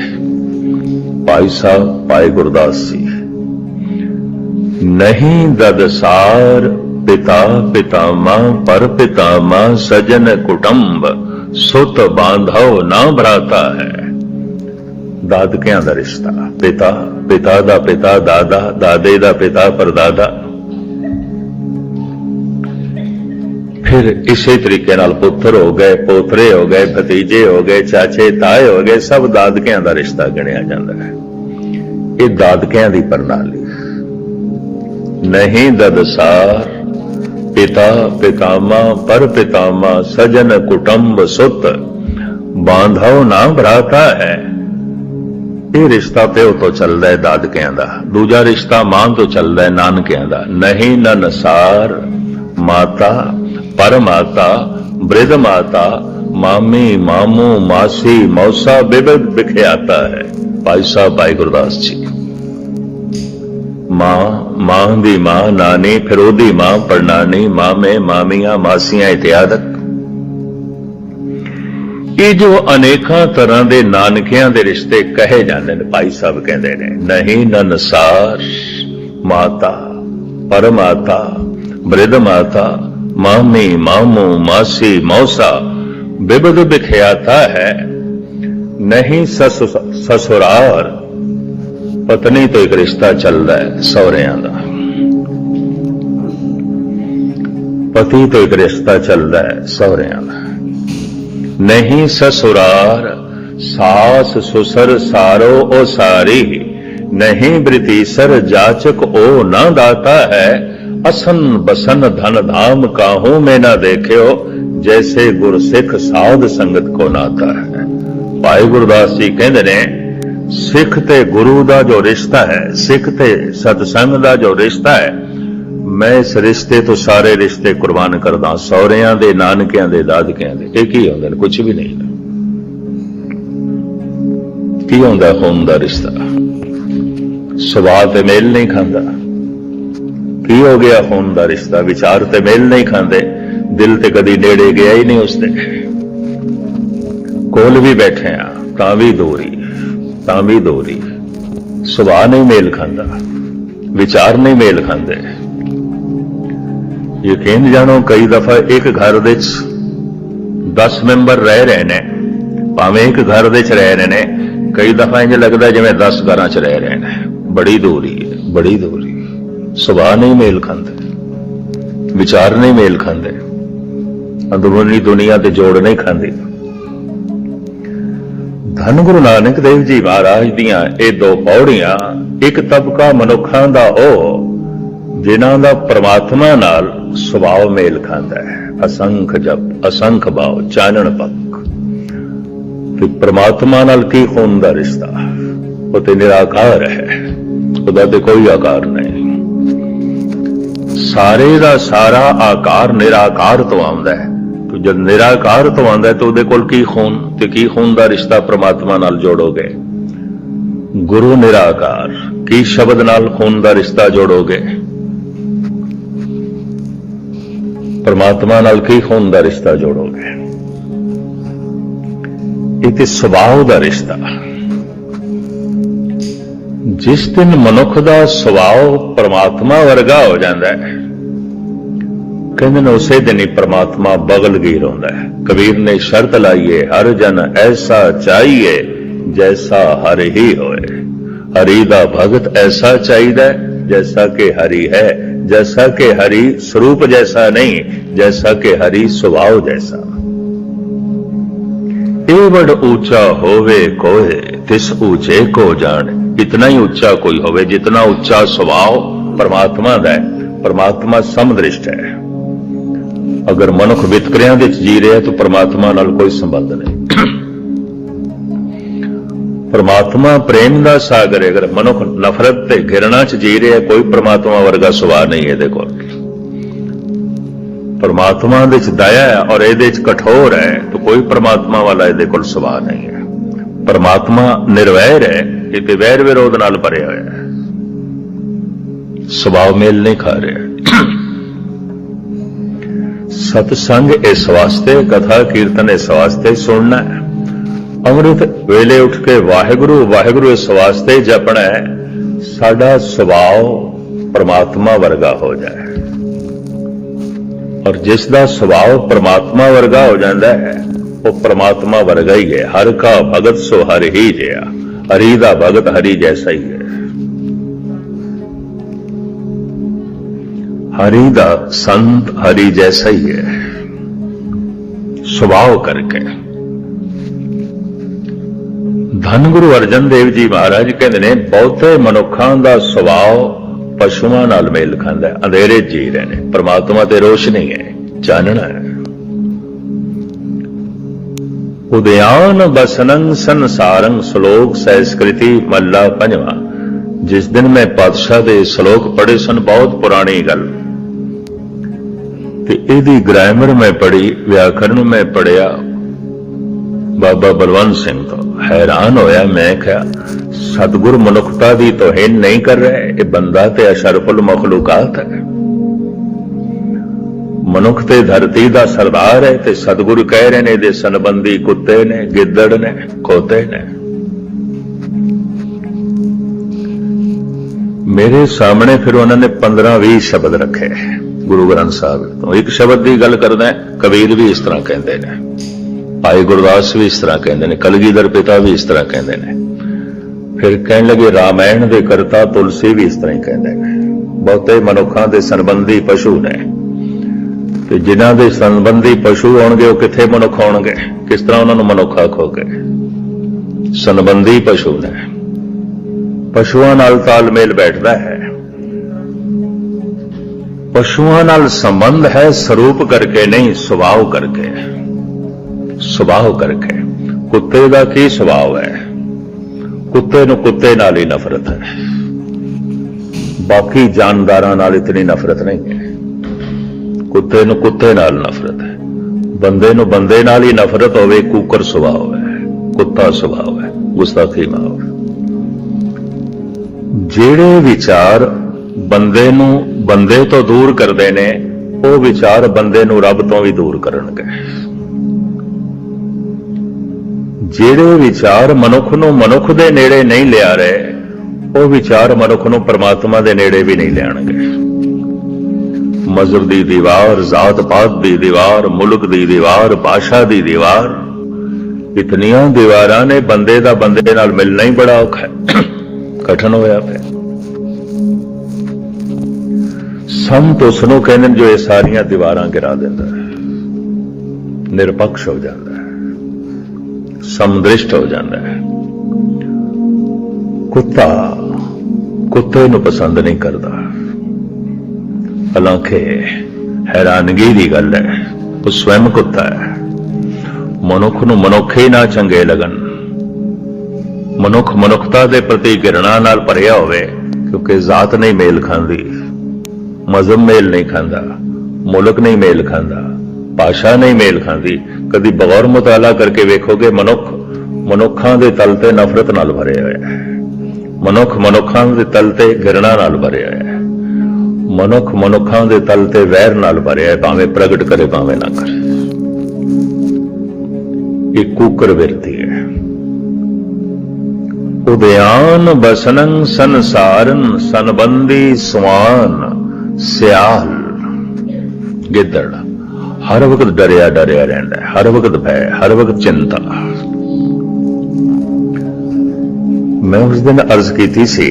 [SPEAKER 3] ਭਾਈ ਸਾਹਿਬ, ਭਾਈ ਗੁਰਦਾਸ ਜੀ, ਨਹੀਂ ਦਦਸਾਰ ਪਿਤਾ ਪਿਤਾਮਾ, ਪਰ ਪਿਤਾਮਾ ਸਜਨ ਕੁਟੰਬ, ਸੁਤ ਬਾਂਧਵ ਨਾ ਭਰਾਤਾ ਹੈ। ਦਾਦਕਿਆਂ ਦਾ ਰਿਸ਼ਤਾ। ਪਿਤਾ ਪਿਤਾ ਦਾ ਪਿਤਾ, ਦਾਦਾ, ਦਾਦੇ ਦਾ ਪਿਤਾ, ਪਰਦਾਦਾ। ਫਿਰ ਇਸੇ ਤਰੀਕੇ ਨਾਲ ਪੁੱਤਰ ਹੋ ਗਏ, ਪੋਤਰੇ ਹੋ ਗਏ, ਭਤੀਜੇ ਹੋ ਗਏ, ਚਾਚੇ, ਤਾਏ ਹੋ ਗਏ, ਸਭ ਦਾਦਕਿਆਂ ਦਾ ਰਿਸ਼ਤਾ ਗਿਣਿਆ ਜਾਂਦਾ ਹੈ। ਇਹ ਦਾਦਕਿਆਂ ਦੀ ਪ੍ਰਣਾਲੀ। ਨਹੀਂ ਦਦਸਾਰ, ਪਿਤਾ ਪਿਤਾਮਾ, ਪਰ ਪਿਤਾਮਾ, ਸਜਨ ਕੁਟੰਬ ਸੁਤ। ਬਾਂਧਵ ਨਾ ਭਰਾਤਾ ਹੈ। ਇਹ ਰਿਸ਼ਤਾ ਪਿਓ ਤੋਂ ਚੱਲਦਾ ਹੈ ਦਾਦਕਿਆਂ ਦਾ, ਦੂਜਾ ਰਿਸ਼ਤਾ ਮਾਂ ਤੋਂ ਚੱਲਦਾ ਹੈ ਨਾਨਕਿਆਂ ਦਾ। ਨਹੀਂ ਨ ਨਸਾਰ ਮਾਤਾ, ਪਰਮਾਤਾ, ਬ੍ਰਿਧ ਮਾਤਾ, ਮਾਮੀ, ਮਾਮੂ, ਮਾਸੀ, ਮੌਸਾ ਬਿਬਦ ਵਿਖਿਆਤਾ ਹੈ। ਭਾਈ ਸਾਹਿਬ, ਭਾਈ ਗੁਰਦਾਸ ਜੀ। ਮਾਂ ਮਾਂ ਦੀ ਮਾਂ, ਨਾਨੀ, ਫਿਰ ਉਹਦੀ ਮਾਂ ਪੜਨਾਨੀ ਮਾਮੇ, ਮਾਮੀਆਂ, ਮਾਸੀਆਂ ਇਤਿਆਦਿਕ ਇਹ ਜੋ ਅਨੇਕਾਂ ਤਰ੍ਹਾਂ ਦੇ ਨਾਨਕਿਆਂ ਦੇ ਰਿਸ਼ਤੇ ਕਹੇ ਜਾਂਦੇ ਨੇ, ਭਾਈ ਸਾਹਿਬ ਕਹਿੰਦੇ ਨੇ, ਨਹੀਂ ਨਨਸਾਰ ਮਾਤਾ, ਪਰਮਾਤਾ, ਬ੍ਰਿਧ ਮਾਤਾ, ਮਾਮੀ, ਮਾਮੂ, ਮਾਸੀ, ਮੌਸਾ, ਬਿਬਦ ਬਿਖਿਆਤਾ ਹੈ। ਨਹੀਂ ਸਸ, ਸਸੁਰਾਰ, ਪਤਨੀ ਤੋਂ ਇੱਕ ਰਿਸ਼ਤਾ ਚੱਲਦਾ ਹੈ ਸਹੁਰਿਆਂ ਦਾ। ਪਤੀ ਤੋਂ ਇੱਕ ਰਿਸ਼ਤਾ ਚੱਲਦਾ ਹੈ ਸਹੁਰਿਆਂ ਦਾ। ਨਹੀਂ ਸਸੁਰਾਰ, ਸਾਸ ਸੁਸਰ ਸਾਰੋ ਓ ਸਾਰੀ ਨਹੀਂ ਬ੍ਰਿਤੀਸਰ ਜਾਚਕ ਓ ਨਾ ਦਾਤਾ ਹੈ, ਅਸਨ ਬਸਨ ਧਨ ਧਾਮ ਕਾਹੂ ਮੈਂ ਨਾ ਦੇਖਿਓ, ਜੈਸੇ ਗੁਰ ਸਿੱਖ ਸਾਧ ਸੰਗਤ ਕੋ ਨਾਤਾ ਹੈ। ਭਾਈ ਗੁਰਦਾਸ ਜੀ ਕਹਿੰਦੇ ਨੇ, ਸਿੱਖ ਤੇ ਗੁਰੂ ਦਾ ਜੋ ਰਿਸ਼ਤਾ ਹੈ, ਸਿੱਖ ਤੇ ਸਤਸੰਗ ਦਾ ਜੋ ਰਿਸ਼ਤਾ ਹੈ ਮੈਂ ਇਸ ਰਿਸ਼ਤੇ ਤੋਂ ਸਾਰੇ ਰਿਸ਼ਤੇ ਕੁਰਬਾਨ ਕਰਦਾ ਸਹੁਰਿਆਂ ਦੇ, ਨਾਨਕਿਆਂ ਦੇ, ਦਾਦਕਿਆਂ ਦੇ। ਇਹ ਕੀ ਹੁੰਦੇ? ਨੇ ਕੁਝ ਵੀ ਨਹੀਂ ਕੀ ਹੁੰਦਾ? ਖੂਨ ਦਾ ਰਿਸ਼ਤਾ। ਸੁਭਾਅ ਤੇ ਮੇਲ ਨਹੀਂ ਖਾਂਦਾ। ਕੀ ਹੋ ਗਿਆ? ਖੂਨ ਦਾ ਰਿਸ਼ਤਾ। ਵਿਚਾਰ ਤੇ ਮੇਲ ਨਹੀਂ ਖਾਂਦੇ। ਦਿਲ ਤੇ ਕਦੀ ਨੇੜੇ ਗਿਆ ਹੀ ਨਹੀਂ ਉਸਦੇ। ਕੋਲ ਵੀ ਬੈਠੇ ਆ ਤਾਂ ਵੀ ਦੋਰੀ, ਤਾਂ ਵੀ ਦੋਰੀ। ਸੁਭਾਅ ਨਹੀਂ ਮੇਲ ਖਾਂਦਾ। ਵਿਚਾਰ ਨਹੀਂ ਮੇਲ ਖਾਂਦੇ। ਯਕੀਨ ਜਾਣੋ, ਕਈ ਦਫਾ ਇੱਕ ਘਰ ਦੇ ਵਿੱਚ 10 ਮੈਂਬਰ ਰਹਿ ਰਹੇ ਨੇ, ਭਾਵੇਂ ਇੱਕ ਘਰ ਦੇ ਵਿੱਚ ਰਹਿ ਰਹੇ ਨੇ, ਕਈ ਦਫਾ ਇੰਜ ਲੱਗਦਾ ਜਿਵੇਂ 10 ਘਰਾਂ 'ਚ ਰਹਿ ਰਹੇ ਨੇ। ਬੜੀ ਦੂਰੀ ਹੈ, ਬੜੀ ਦੂਰੀ ਸੁਭਾਅ ਨਹੀਂ ਮੇਲ ਖਾਂਦੇ, ਵਿਚਾਰ ਨਹੀਂ ਮੇਲ ਖਾਂਦੇ, ਅੰਦਰੂਨੀ ਦੁਨੀਆ ਤੇ ਜੋੜ ਨਹੀਂ ਖਾਂਦੇ। ਧੰਨ ਗੁਰੂ ਨਾਨਕ ਦੇਵ ਜੀ ਮਹਾਰਾਜ ਦੀਆਂ ਇਹ ਦੋ ਪੌੜੀਆਂ, ਇੱਕ ਤਬਕਾ ਮਨੁੱਖਾਂ ਦਾ ਉਹ ਜਿਨ੍ਹਾਂ ਦਾ ਪ੍ਰਮਾਤਮਾ ਨਾਲ ਸੁਭਾਅ ਮੇਲ ਖਾਂਦਾ ਹੈ। ਅਸੰਖ ਜਪ, ਅਸੰਖ ਭਾਵ, ਚਾਨਣ ਪੱਕ ਤੇ ਪ੍ਰਮਾਤਮਾ ਨਾਲ ਕੀ ਖੂਨ ਦਾ ਰਿਸ਼ਤਾ? ਉਹ ਤੇ ਨਿਰਾਕਾਰ ਹੈ। ਉਹਦਾ ਤੇ ਕੋਈ ਆਕਾਰ ਨਹੀਂ। ਸਾਰੇ ਦਾ ਸਾਰਾ ਆਕਾਰ ਨਿਰਾਕਾਰ ਤੋਂ ਆਉਂਦਾ ਹੈ। ਤੇ ਜਦ ਨਿਰਾਕਾਰ ਤੋਂ ਆਉਂਦਾ ਹੈ, ਤਾਂ ਉਹਦੇ ਕੋਲ ਕੀ ਖੂਨ ਤੇ ਕੀ ਖੂਨ ਦਾ ਰਿਸ਼ਤਾ ਪ੍ਰਮਾਤਮਾ ਨਾਲ ਜੋੜੋਗੇ? ਗੁਰੂ ਨਿਰਾਕਾਰ, ਕੀ ਸ਼ਬਦ ਨਾਲ ਖੂਨ ਦਾ ਰਿਸ਼ਤਾ ਜੋੜੋਗੇ? ਪਰਮਾਤਮਾ ਨਾਲ ਕੀ ਖੂਨ ਦਾ ਰਿਸ਼ਤਾ ਜੋੜੋਗੇ? ਇਹ ਤੇ ਸੁਭਾਅ ਦਾ ਰਿਸ਼ਤਾ। ਜਿਸ ਦਿਨ ਮਨੁੱਖ ਦਾ ਸੁਭਾਅ ਪਰਮਾਤਮਾ ਵਰਗਾ ਹੋ ਜਾਂਦਾ ਹੈ, ਕਹਿੰਦੇ ਨੇ ਉਸੇ ਦਿਨ ਹੀ ਪਰਮਾਤਮਾ ਬਗਲ ਗੀਰ ਹੁੰਦਾ ਹੈ। ਕਬੀਰ ਨੇ ਸ਼ਰਤ ਲਾਈਏ ਹਰ ਜਨ ਐਸਾ ਚਾਹੀਏ ਜੈਸਾ ਹਰ ਹੀ ਹੋਏ। ਹਰੀ ਦਾ ਭਗਤ ਐਸਾ ਚਾਹੀਦਾ ਜੈਸਾ ਕਿ ਹਰੀ ਹੈ। ਜੈਸਾ ਕਿ ਹਰੀ ਸਰੂਪ ਜੈਸਾ ਨਹੀਂ ਜੈਸਾ ਕਿ ਹਰੀ ਸੁਭਾਅ ਜੈਸਾ ਇਹ ਵਡ ਉੱਚਾ ਹੋਵੇ ਕੋਏ ਤਿਸ ਉੱਚੇ ਕੋ ਜਾਣ ਇਤਨਾ ਹੀ ਉੱਚਾ ਕੋਈ ਹੋਵੇ ਜਿਤਨਾ ਉੱਚਾ ਸੁਭਾਅ ਪਰਮਾਤਮਾ ਦਾ ਹੈ ਪਰਮਾਤਮਾ ਸਮਦ੍ਰਿਸ਼ਟ ਹੈ ਅਗਰ ਮਨੁੱਖ ਵਿਤਕਰਿਆਂ ਵਿੱਚ ਜੀ ਰਿਹਾ ਤਾਂ ਪਰਮਾਤਮਾ ਨਾਲ ਕੋਈ ਸੰਬੰਧ ਨਹੀਂ ਪਰਮਾਤਮਾ ਪ੍ਰੇਮ ਦਾ ਸਾਗਰ ਹੈ। ਅਗਰ ਮਨੁੱਖ ਨਫ਼ਰਤ ਤੇ ਘਿਰਣਾ 'ਚ ਜੀ ਰਿਹਾ, ਕੋਈ ਪਰਮਾਤਮਾ ਵਰਗਾ ਸੁਭਾਅ ਨਹੀਂ ਇਹਦੇ ਕੋਲ। ਪਰਮਾਤਮਾ ਦੇ ਚ ਦਇਆ ਹੈ ਔਰ ਇਹਦੇ ਚ ਕਠੋਰ ਹੈ, ਤਾਂ ਕੋਈ ਪਰਮਾਤਮਾ ਵਾਲਾ ਇਹਦੇ ਕੋਲ ਸੁਭਾਅ ਨਹੀਂ ਹੈ। ਪਰਮਾਤਮਾ ਨਿਰਵੈਰ ਹੈ ਇਹ ਤੇ ਵੈਰ ਵਿਰੋਧ ਨਾਲ ਭਰਿਆ ਹੋਇਆ ਹੈ। ਸੁਭਾਅ ਮੇਲ ਨਹੀਂ ਖਾ ਰਿਹਾ। ਸਤਸੰਗ ਇਸ ਵਾਸਤੇ, ਕਥਾ ਕੀਰਤਨ ਇਸ ਵਾਸਤੇ ਸੁਣਨਾ ਹੈ। ਅੰਮ੍ਰਿਤ ਵੇਲੇ ਉੱਠ ਕੇ ਵਾਹਿਗੁਰੂ ਵਾਹਿਗੁਰੂ ਇਸ ਵਾਸਤੇ ਜਪਣਾ ਹੈ, ਸਾਡਾ ਸੁਭਾਅ ਪਰਮਾਤਮਾ ਵਰਗਾ ਹੋ ਜਾਏ। ਔਰ ਜਿਸ ਦਾ ਸੁਭਾਅ ਪਰਮਾਤਮਾ ਵਰਗਾ ਹੋ ਜਾਂਦਾ ਹੈ, ਉਹ ਪਰਮਾਤਮਾ ਵਰਗਾ ਹੀ ਹੈ। ਹਰ ਕਾ ਭਗਤ ਸੋ ਹਰ ਹੀ ਜਿਆ, ਹਰੀ ਦਾ ਭਗਤ ਹਰੀ ਜੈਸਾ ਹੀ ਹੈ। ਹਰੀ ਦਾ ਸੰਤ ਹਰੀ ਜੈਸਾ ਹੀ ਹੈ। ਸੁਭਾਅ ਕਰਕੇ। ਧੰਨ ਗੁਰੂ ਅਰਜਨ ਦੇਵ ਜੀ ਮਹਾਰਾਜ ਕਹਿੰਦੇ ਨੇ, ਬਹੁਤੇ ਮਨੁੱਖਾਂ ਦਾ ਸੁਭਾਅ ਪਸ਼ੂਆਂ ਨਾਲ ਮੇਲ ਖਾਂਦਾ ਹੈ, ਅੰਧੇਰੇ ਜੀ ਰਹੇ ਨੇ, ਪ੍ਰਮਾਤਮਾ ਤੇ ਰੋਸ਼ਨੀ ਹੈ, ਚਾਨਣਾ ਹੈ। ਉਦਿਆਨ ਬਸਨੰ ਸੰਸਾਰੰ ਸ਼ਲੋਕ ਸੰਸਕ੍ਰਿਤੀ ਮੱਲਾ ਪੰਜਵਾਂ, ਜਿਸ ਦਿਨ ਮੈਂ ਪਾਤਸ਼ਾਹ ਦੇ ਸ਼ਲੋਕ ਪੜ੍ਹੇ ਸਨ, ਬਹੁਤ ਪੁਰਾਣੀ ਗੱਲ। ਤੇ ਇਹਦੀ ਗ੍ਰਾਮਰ ਮੈਂ ਪੜ੍ਹੀ, ਵਿਆਕਰਨ ਮੈਂ ਪੜਿਆ ਬਾਬਾ ਬਲਵੰਤ ਸਿੰਘ ਤੋਂ ਹੈਰਾਨ ਹੋਇਆ, ਮੈਂ ਕਿਹਾ, ਸਤਿਗੁਰ ਮਨੁੱਖਤਾ ਦੀ ਤੋਹੀਨ ਨਹੀਂ ਕਰ ਰਿਹਾ, ਇਹ ਬੰਦਾ ਤੇ ਅਸ਼ਰਫੁਲ ਮਖਲੂਕਾਤ ਹੈ। ਮਨੁੱਖ ਤੇ ਧਰਤੀ ਦਾ ਸਰਦਾਰ ਹੈ ਤੇ ਸਤਿਗੁਰੂ ਕਹਿ ਰਹੇ ਨੇ, ਇਹਦੇ ਸੰਬੰਧੀ ਕੁੱਤੇ ਨੇ, ਗਿੱਦੜ ਨੇ, ਖੋਤੇ ਨੇ। ਮੇਰੇ ਸਾਹਮਣੇ ਫਿਰ ਉਹਨਾਂ ਨੇ 15-20 ਸ਼ਬਦ ਰੱਖੇ। ਗੁਰੂ ਗ੍ਰੰਥ ਸਾਹਿਬ ਤੋਂ ਇੱਕ ਸ਼ਬਦ ਦੀ ਗੱਲ ਕਰਦਾ, ਕਬੀਰ ਵੀ ਇਸ ਤਰ੍ਹਾਂ ਕਹਿੰਦੇ ਨੇ। ਭਾਈ ਗੁਰਦਾਸ ਵੀ ਇਸ ਤਰ੍ਹਾਂ ਕਹਿੰਦੇ ਨੇ, ਕਲਗੀਧਰ ਪਿਤਾ ਵੀ ਇਸ ਤਰ੍ਹਾਂ ਕਹਿੰਦੇ ਨੇ। ਫਿਰ ਕਹਿਣ ਲੱਗੇ, ਰਾਮਾਇਣ ਦੇ ਕਰਤਾ ਤੁਲਸੀ ਵੀ ਇਸ ਤਰ੍ਹਾਂ ਹੀ ਕਹਿੰਦੇ ਨੇ। ਬਹੁਤੇ ਮਨੁੱਖਾਂ ਦੇ ਸੰਬੰਧੀ ਪਸ਼ੂ ਨੇ। ਤੇ ਜਿਨ੍ਹਾਂ ਦੇ ਸੰਬੰਧੀ ਪਸ਼ੂ ਆਉਣਗੇ, ਉਹ ਕਿੱਥੇ ਮਨੁੱਖ ਆਉਣਗੇ? ਕਿਸ ਤਰ੍ਹਾਂ ਉਹਨਾਂ ਨੂੰ ਮਨੁੱਖ ਆਖੋਗੇ? ਸੰਬੰਧੀ ਪਸ਼ੂ ਨੇ। ਪਸ਼ੂਆਂ ਨਾਲ ਤਾਲਮੇਲ ਬੈਠਦਾ ਹੈ। ਪਸ਼ੂਆਂ ਨਾਲ ਸੰਬੰਧ ਹੈ, ਸਰੂਪ ਕਰਕੇ ਨਹੀਂ, ਸੁਭਾਅ ਕਰਕੇ। ਸੁਭਾਅ ਕਰਕੇ ਕੁੱਤੇ ਦਾ ਕੀ ਸੁਭਾਅ ਹੈ? ਕੁੱਤੇ ਨੂੰ ਕੁੱਤੇ ਨਾਲ ਹੀ ਨਫ਼ਰਤ ਹੈ। ਬਾਕੀ ਜਾਨਦਾਰਾਂ ਨਾਲ ਇਤਨੀ ਨਫ਼ਰਤ ਨਹੀਂ ਹੈ। ਕੁੱਤੇ ਨੂੰ ਕੁੱਤੇ ਨਾਲ ਨਫ਼ਰਤ ਹੈ। ਬੰਦੇ ਨੂੰ ਬੰਦੇ ਨਾਲ ਹੀ ਨਫ਼ਰਤ ਹੋਵੇ, ਕੂਕਰ ਸੁਭਾਅ ਹੈ, ਕੁੱਤਾ ਸੁਭਾਅ ਹੈ, ਗੁਸਤਾਖੀ ਮਾਫ ਜਿਹੜੇ ਵਿਚਾਰ ਬੰਦੇ ਨੂੰ ਬੰਦੇ ਤੋਂ ਦੂਰ ਕਰਦੇ ਨੇ, ਉਹ ਵਿਚਾਰ ਬੰਦੇ ਨੂੰ ਰੱਬ ਤੋਂ ਵੀ ਦੂਰ ਕਰਨਗੇ। ਜਿਹੜੇ ਵਿਚਾਰ ਮਨੁੱਖ ਨੂੰ ਮਨੁੱਖ ਦੇ ਨੇੜੇ ਨਹੀਂ ਲਿਆ ਰਹੇ, ਉਹ ਵਿਚਾਰ ਮਨੁੱਖ ਨੂੰ ਪਰਮਾਤਮਾ ਦੇ ਨੇੜੇ ਵੀ ਨਹੀਂ ਲਿਆਣਗੇ ਮਜ਼ਹਬ ਦੀ ਦੀਵਾਰ, ਜ਼ਾਤ ਪਾਤ ਦੀ ਦੀਵਾਰ, ਮੁਲਕ ਦੀ ਦੀਵਾਰ, ਭਾਸ਼ਾ ਦੀ ਦੀਵਾਰ, ਇਤਨੀਆਂ ਦੀਵਾਰਾਂ ਨੇ ਬੰਦੇ ਦਾ ਬੰਦੇ ਨਾਲ ਮਿਲਣਾ ਹੀ ਬੜਾ ਔਖਾ ਹੈ। ਕਠਨ ਹੋਇਆ ਪਿਆ। ਸੰਤ ਉਸ ਨੂੰ ਕਹਿੰਦੇ ਨੇ ਜੋ ਇਹ ਸਾਰੀਆਂ ਦੀਵਾਰਾਂ ਗਿਰਾ ਦਿੰਦਾ ਨਿਰਪੱਖ ਹੋ ਜਾਂਦਾ ਸਮਦ੍ਰਿਸ਼ਟ ਹੋ ਜਾਂਦਾ ਹੈ। ਕੁੱਤਾ ਕੁੱਤੇ ਨੂੰ ਪਸੰਦ ਨਹੀਂ ਕਰਦਾ। ਹਾਲਾਂਕਿ ਹੈਰਾਨਗੀ ਦੀ ਗੱਲ ਹੈ, ਉਹ ਸਵੈਮ ਕੁੱਤਾ ਹੈ। ਮਨੁੱਖ ਨੂੰ ਮਨੁੱਖ ਹੀ ਨਾ ਚੰਗੇ ਲੱਗਣ, ਮਨੁੱਖ ਮਨੁੱਖਤਾ ਦੇ ਪ੍ਰਤੀ ਘਿਰਣਾ ਨਾਲ ਭਰਿਆ ਹੋਵੇ, ਕਿਉਂਕਿ ਜ਼ਾਤ ਨਹੀਂ ਮੇਲ ਖਾਂਦੀ ਮਜ਼ਮ ਮੇਲ ਨਹੀਂ ਖਾਂਦਾ, ਮੁਲਕ ਨਹੀਂ ਮੇਲ ਖਾਂਦਾ, ਭਾਸ਼ਾ ਨਹੀਂ ਮੇਲ ਖਾਂਦੀ ਕਦੀ ਬਗੌਰ ਮੁਤਾਲਾ ਕਰਕੇ ਵੇਖੋਗੇ, ਮਨੁੱਖ, ਮਨੁੱਖਾਂ ਦੇ ਤਲ ਤੇ ਨਫ਼ਰਤ ਨਾਲ ਭਰਿਆ ਹੋਇਆ ਹੈ। ਮਨੁੱਖ ਮਨੁੱਖਾਂ ਦੇ ਤਲ ਤੇ ਘਿਰਣਾ ਨਾਲ ਭਰਿਆ ਹੋਇਆ ਹੈ। ਮਨੁੱਖ ਮਨੁੱਖਾਂ ਦੇ ਤਲ ਤੇ ਵੈਰ ਨਾਲ ਭਰਿਆ ਹੈ, ਭਾਵੇਂ ਪ੍ਰਗਟ ਕਰੇ, ਭਾਵੇਂ ਨਾ ਕਰੇ। ਇਹ ਕੂਕਰ ਵਿਰਤੀ ਹੈ। ਉਦਿਆਨ ਬਸਨੰ ਸੰਸਾਰਨ, ਸੰਬੰਧੀ ਸਵਾਨ, ਸਿਆਲ, ਗਿੱਦੜ। ਹਰ ਵਕਤ ਡਰਿਆ ਡਰਿਆ ਰਹਿੰਦਾ ਹੈ, ਹਰ ਵਕਤ ਭੈ, ਹਰ ਵਕਤ ਚਿੰਤਾ। ਮੈਂ ਉਸ ਦਿਨ ਅਰਜ਼ ਕੀਤੀ ਸੀ,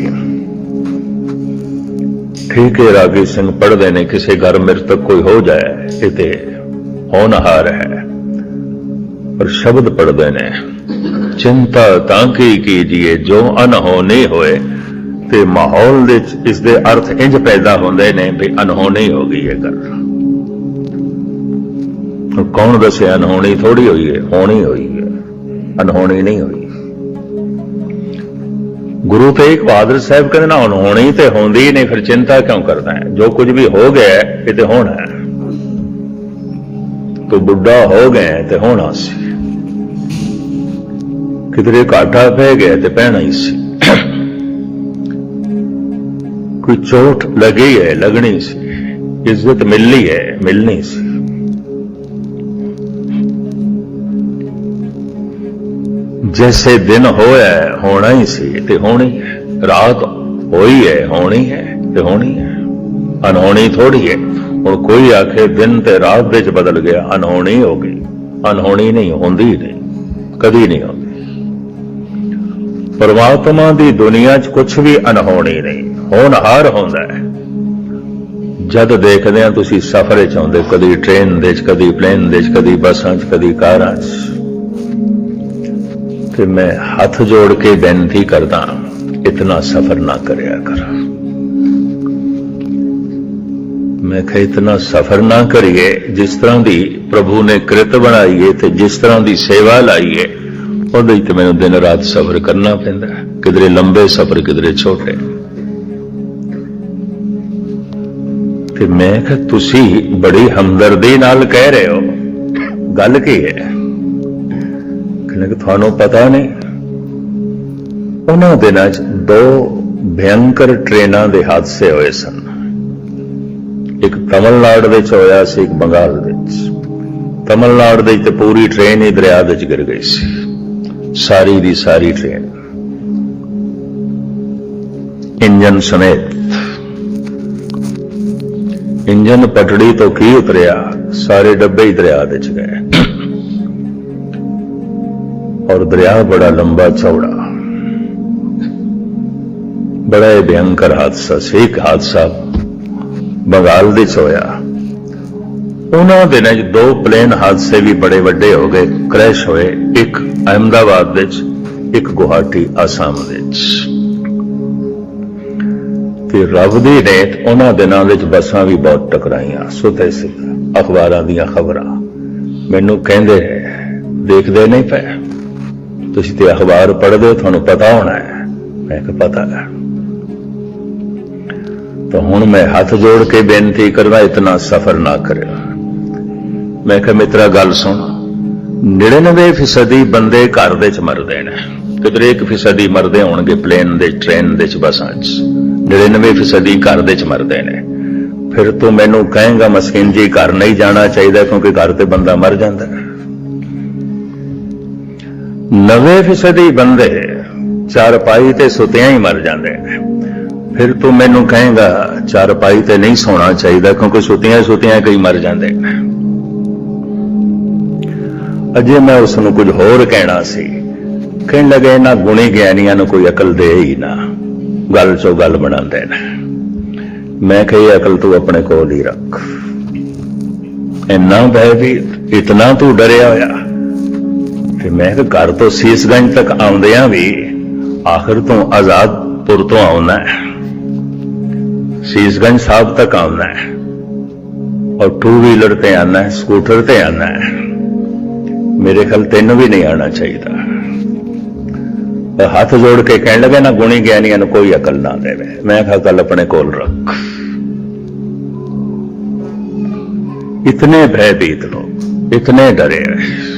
[SPEAKER 3] ਠੀਕ ਹੈ ਰਾਗੀ ਸਿੰਘ, ਪੜ੍ਹਦੇ ਨੇ, ਕਿਸੇ ਘਰ ਮ੍ਰਿਤਕ ਕੋਈ ਹੋ ਜਾਏ, ਇਹ ਤੇ ਹੋਣਹਾਰ ਹੈ। ਪਰ ਸ਼ਬਦ ਪੜ੍ਹਦੇ ਨੇ, ਚਿੰਤਾ ਤਾਂ ਕੀ ਕੀਜੀਏ, ਜੋ ਅਨਹੋਣੀ ਹੋਏ, ਤੇ ਮਾਹੌਲ ਦੇ ਵਿੱਚ ਇਸ ਦੇ ਅਰਥ ਇੰਜ ਪੈਦਾ ਹੁੰਦੇ ਨੇ ਵੀ ਅਨਹੋਣੀ ਹੋ ਗਈ ਇਹ ਗੱਲ। ਕੌਣ ਦੱਸਿਆ ਅਨਹੋਣੀ? ਥੋੜੀ ਹੋਈ ਹੈ, ਹੋਣੀ ਹੋਈ ਹੈ, ਅਨਹੋਣੀ ਨਹੀਂ ਹੋਈ। ਗੁਰੂ ਤੇਗ ਬਹਾਦਰ ਸਾਹਿਬ ਕਹਿੰਦੇ ਨਾ, ਅਨਹੋਣੀ ਤੇ ਹੁੰਦੀ ਨਹੀਂ, ਫਿਰ ਚਿੰਤਾ ਕਿਉਂ ਕਰਦਾ ਹੈ? ਜੋ ਕੁਝ ਵੀ ਹੋ ਗਿਆ ਇਹ ਤੇ ਹੋਣਾ ਹੈ। ਤੂੰ ਬੁੱਢਾ ਹੋ ਗਿਆ ਤੇ ਹੋਣਾ ਸੀ। ਕਿਧਰੇ ਘਾਟਾ ਪੈ ਗਿਆ ਤੇ ਪੈਣਾ ਹੀ ਸੀ। ਕੋਈ ਚੋਟ ਲੱਗੀ ਹੈ, ਲੱਗਣੀ ਸੀ। ਇੱਜ਼ਤ ਮਿਲਣੀ ਹੈ, ਮਿਲਣੀ ਸੀ। ਜੈਸੇ ਦਿਨ ਹੋਇਆ ਹੋਣਾ ਹੀ ਸੀ ਤੇ ਹੋਣੀ ਹੈ ਰਾਤ ਹੋਈ ਹੈ ਹੋਣੀ ਹੈ ਤੇ ਹੋਣੀ ਹੈ ਅਨਹੋਣੀ ਥੋੜੀ ਹੈ ਹੁਣ ਕੋਈ ਆਖੇ ਦਿਨ ਤੇ ਰਾਤ ਵਿੱਚ ਬਦਲ ਗਿਆ ਅਨਹੋਣੀ ਹੋ ਗਈ ਅਨਹੋਣੀ ਨਹੀਂ ਹੁੰਦੀ ਨਹੀਂ ਕਦੀ ਨਹੀਂ ਹੁੰਦੀ ਪਰਮਾਤਮਾ ਦੀ ਦੁਨੀਆ 'ਚ ਕੁਝ ਵੀ ਅਨਹੋਣੀ ਨਹੀਂ ਹੋਣਹਾਰ ਹੁੰਦਾ ਹੈ ਜਦ ਦੇਖਦੇ ਆ ਤੁਸੀਂ ਸਫ਼ਰ 'ਚ ਆਉਂਦੇ ਕਦੀ ਟ੍ਰੇਨ ਦੇ 'ਚ ਕਦੀ ਪਲੇਨ ਦੇ 'ਚ ਕਦੀ ਬੱਸਾਂ 'ਚ ਕਦੀ ਕਾਰਾਂ 'ਚ ਤੇ ਮੈਂ ਹੱਥ ਜੋੜ ਕੇ ਬੇਨਤੀ ਕਰਦਾ ਇਤਨਾ ਸਫ਼ਰ ਨਾ ਕਰਿਆ ਕਰ। ਮੈਂ ਕਿਹਾ, ਇਤਨਾ ਸਫਰ ਨਾ ਕਰੀਏ, ਜਿਸ ਤਰ੍ਹਾਂ ਦੀ ਪ੍ਰਭੂ ਨੇ ਕਿਰਤ ਬਣਾਈਏ ਤੇ ਜਿਸ ਤਰ੍ਹਾਂ ਦੀ ਸੇਵਾ ਲਾਈਏ ਉਹਦੇ ਤੇ ਮੈਨੂੰ ਦਿਨ ਰਾਤ ਸਫਰ ਕਰਨਾ ਪੈਂਦਾ ਕਿਧਰੇ ਲੰਬੇ ਸਫਰ, ਕਿਧਰੇ ਛੋਟੇ। ਤੇ ਮੈਂ ਕਿਹਾ, ਤੁਸੀਂ ਬੜੀ ਹਮਦਰਦੀ ਨਾਲ ਕਹਿ ਰਹੇ ਹੋ। ਗੱਲ ਕੀ ਹੈ? ਕਹਿੰਦੇ ਤੁਹਾਨੂੰ ਪਤਾ ਨਹੀਂ ਉਹਨਾਂ ਦਿਨਾਂ 'ਚ ਦੋ ਭਿਅੰਕਰ ਟ੍ਰੇਨਾਂ ਦੇ ਹਾਦਸੇ ਹੋਏ ਸਨ। ਇੱਕ ਤਮਿਲਨਾਡੂ ਵਿੱਚ ਹੋਇਆ ਸੀ, ਇੱਕ ਬੰਗਾਲ ਵਿੱਚ। ਤਮਿਲਨਾਡੂ ਦੇ ਵਿੱਚ ਤੇ ਪੂਰੀ ਟ੍ਰੇਨ ਹੀ ਦਰਿਆ ਵਿੱਚ ਗਿਰ ਗਈ ਸੀ। ਸਾਰੀ ਦੀ ਸਾਰੀ ਟ੍ਰੇਨ। ਇੰਜਨ ਸਮੇਤ। ਇੰਜਨ ਪਟੜੀ ਤੋਂ ਕੀ ਉਤਰਿਆ? ਸਾਰੇ ਡੱਬੇ ਹੀ ਦਰਿਆ ਵਿੱਚ ਗਏ। ਔਰ ਦਰਿਆ ਬੜਾ ਲੰਬਾ ਚੌੜਾ। ਬੜਾ ਹੀ ਭਿਅੰਕਰ ਹਾਦਸਾ ਸੀ। ਇੱਕ ਹਾਦਸਾ ਬੰਗਾਲ ਦੇ ਚ ਹੋਇਆ। ਉਹਨਾਂ ਦਿਨਾਂ 'ਚ ਦੋ ਪਲੇਨ ਹਾਦਸੇ ਵੀ ਬੜੇ ਵੱਡੇ ਹੋ ਗਏ, ਕ੍ਰੈਸ਼ ਹੋਏ। ਇੱਕ ਅਹਿਮਦਾਬਾਦ ਵਿੱਚ ਇੱਕ ਗੁਹਾਟੀ ਆਸਾਮ ਵਿੱਚ ਤੇ ਰੱਬ ਦੀ ਰੇਤ ਉਹਨਾਂ ਦਿਨਾਂ ਵਿੱਚ ਬੱਸਾਂ ਵੀ ਬਹੁਤ ਟਕਰਾਈਆਂ। ਸੁਤੇ ਸੀ। ਅਖਬਾਰਾਂ ਦੀਆਂ ਖਬਰਾਂ ਮੈਨੂੰ ਕਹਿੰਦੇ ਦੇਖਦੇ ਨਹੀਂ ਪਏ। ਤੁਸੀਂ ਤੇ ਅਖਬਾਰ ਪੜ੍ਹਦੇ ਹੋ, ਤੁਹਾਨੂੰ ਪਤਾ ਹੋਣਾ ਹੈ। ਮੈਂ ਕਿਹਾ, ਪਤਾ ਹੈ। ਤਾਂ ਹੁਣ ਮੈਂ ਹੱਥ ਜੋੜ ਕੇ ਬੇਨਤੀ ਕਰਦਾ, ਇਤਨਾ ਸਫਰ ਨਾ ਕਰਿਓ। ਮੈਂ ਕਿਹਾ, ਮਿੱਤਰਾ, ਗੱਲ ਸੁਣ। 99% ਬੰਦੇ ਘਰ ਦੇ ਚ ਮਰਦੇ ਨੇ। ਕਿਧਰੇ 1% ਮਰਦੇ ਹੋਣਗੇ, ਪਲੇਨ ਦੇ, ਟ੍ਰੇਨ ਦੇ ਚ, ਬੱਸਾਂ 'ਚ। 99% ਘਰ ਦੇ ਚ ਮਰਦੇ ਨੇ। ਫਿਰ ਤੂੰ ਮੈਨੂੰ ਕਹੇਂਗਾ, ਮਸਕਿਨ ਜੀ, ਘਰ ਨਹੀਂ ਜਾਣਾ ਚਾਹੀਦਾ, ਕਿਉਂਕਿ ਘਰ ਤੇ ਬੰਦਾ ਮਰ ਜਾਂਦਾ ਹੈ। 90% ਬੰਦੇ ਚਾਰਪਾਈ ਤੇ ਸੁਤਿਆਂ ਹੀ ਮਰ ਜਾਂਦੇ ਨੇ। ਫਿਰ ਤੂੰ ਮੈਨੂੰ ਕਹੇਂਗਾ ਚਾਰਪਾਈ ਤੇ ਨਹੀਂ ਸੌਣਾ ਚਾਹੀਦਾ, ਕਿਉਂਕਿ ਸੁੱਤਿਆਂ ਸੁਤਿਆਂ ਕਈ ਮਰ ਜਾਂਦੇ ਨੇ। ਅਜੇ ਮੈਂ ਉਸ ਨੂੰ ਕੁਝ ਹੋਰ ਕਹਿਣਾ ਸੀ। ਕਹਿਣ ਲੱਗੇ ਨਾ ਗੁਣੀ ਗਿਆਨੀਆਂ ਨੂੰ ਕੋਈ ਅਕਲ ਦੇ ਹੀ ਨਾ। ਗੱਲ ਚੋਂ ਗੱਲ ਬਣਾਉਂਦੇ ਨੇ। ਮੈਂ ਕਹੀ ਅਕਲ ਤੂੰ ਆਪਣੇ ਕੋਲ ਹੀ ਰੱਖ। ਇੰਨਾ ਭੈ ਵੀ, ਇਤਨਾ ਤੂੰ ਡਰਿਆ ਹੋਇਆ। ਤੇ ਮੈਂ ਕਿ ਘਰ ਤੋਂ ਸੀਸਗੰਜ ਤੱਕ ਆਉਂਦਿਆਂ ਵੀ ਆਖਰ ਤੋਂ ਆਜ਼ਾਦਪੁਰ ਤੋਂ ਆਉਣਾ ਹੈ। ਸੀਸਗੰਜ ਸਾਹਿਬ ਤੱਕ ਆਉਣਾ ਹੈ। ਔਰ ਟੂ ਵੀਲਰ ਤੇ ਆਉਣਾ ਹੈ ਸਕੂਟਰ ਤੇ ਆਉਣਾ ਹੈ। ਮੇਰੇ ਖਿਆਲ ਤੈਨੂੰ ਵੀ ਨਹੀਂ ਆਉਣਾ ਚਾਹੀਦਾ। ਉਹ ਹੱਥ ਜੋੜ ਕੇ ਕਹਿਣ ਲੱਗਾ, ਨਾ ਗੁਣੀ ਗਿਆਨੀਆਂ ਨੂੰ ਕੋਈ ਅਕਲ ਨਾ ਦੇਵੇ। ਮੈਂ ਕਿਹਾ ਕੱਲ ਆਪਣੇ ਕੋਲ ਰੱਖ। ਇਤਨੇ ਭੈਭੀਤ ਲੋਕ, ਇਤਨੇ ਡਰੇ ਹੋਏ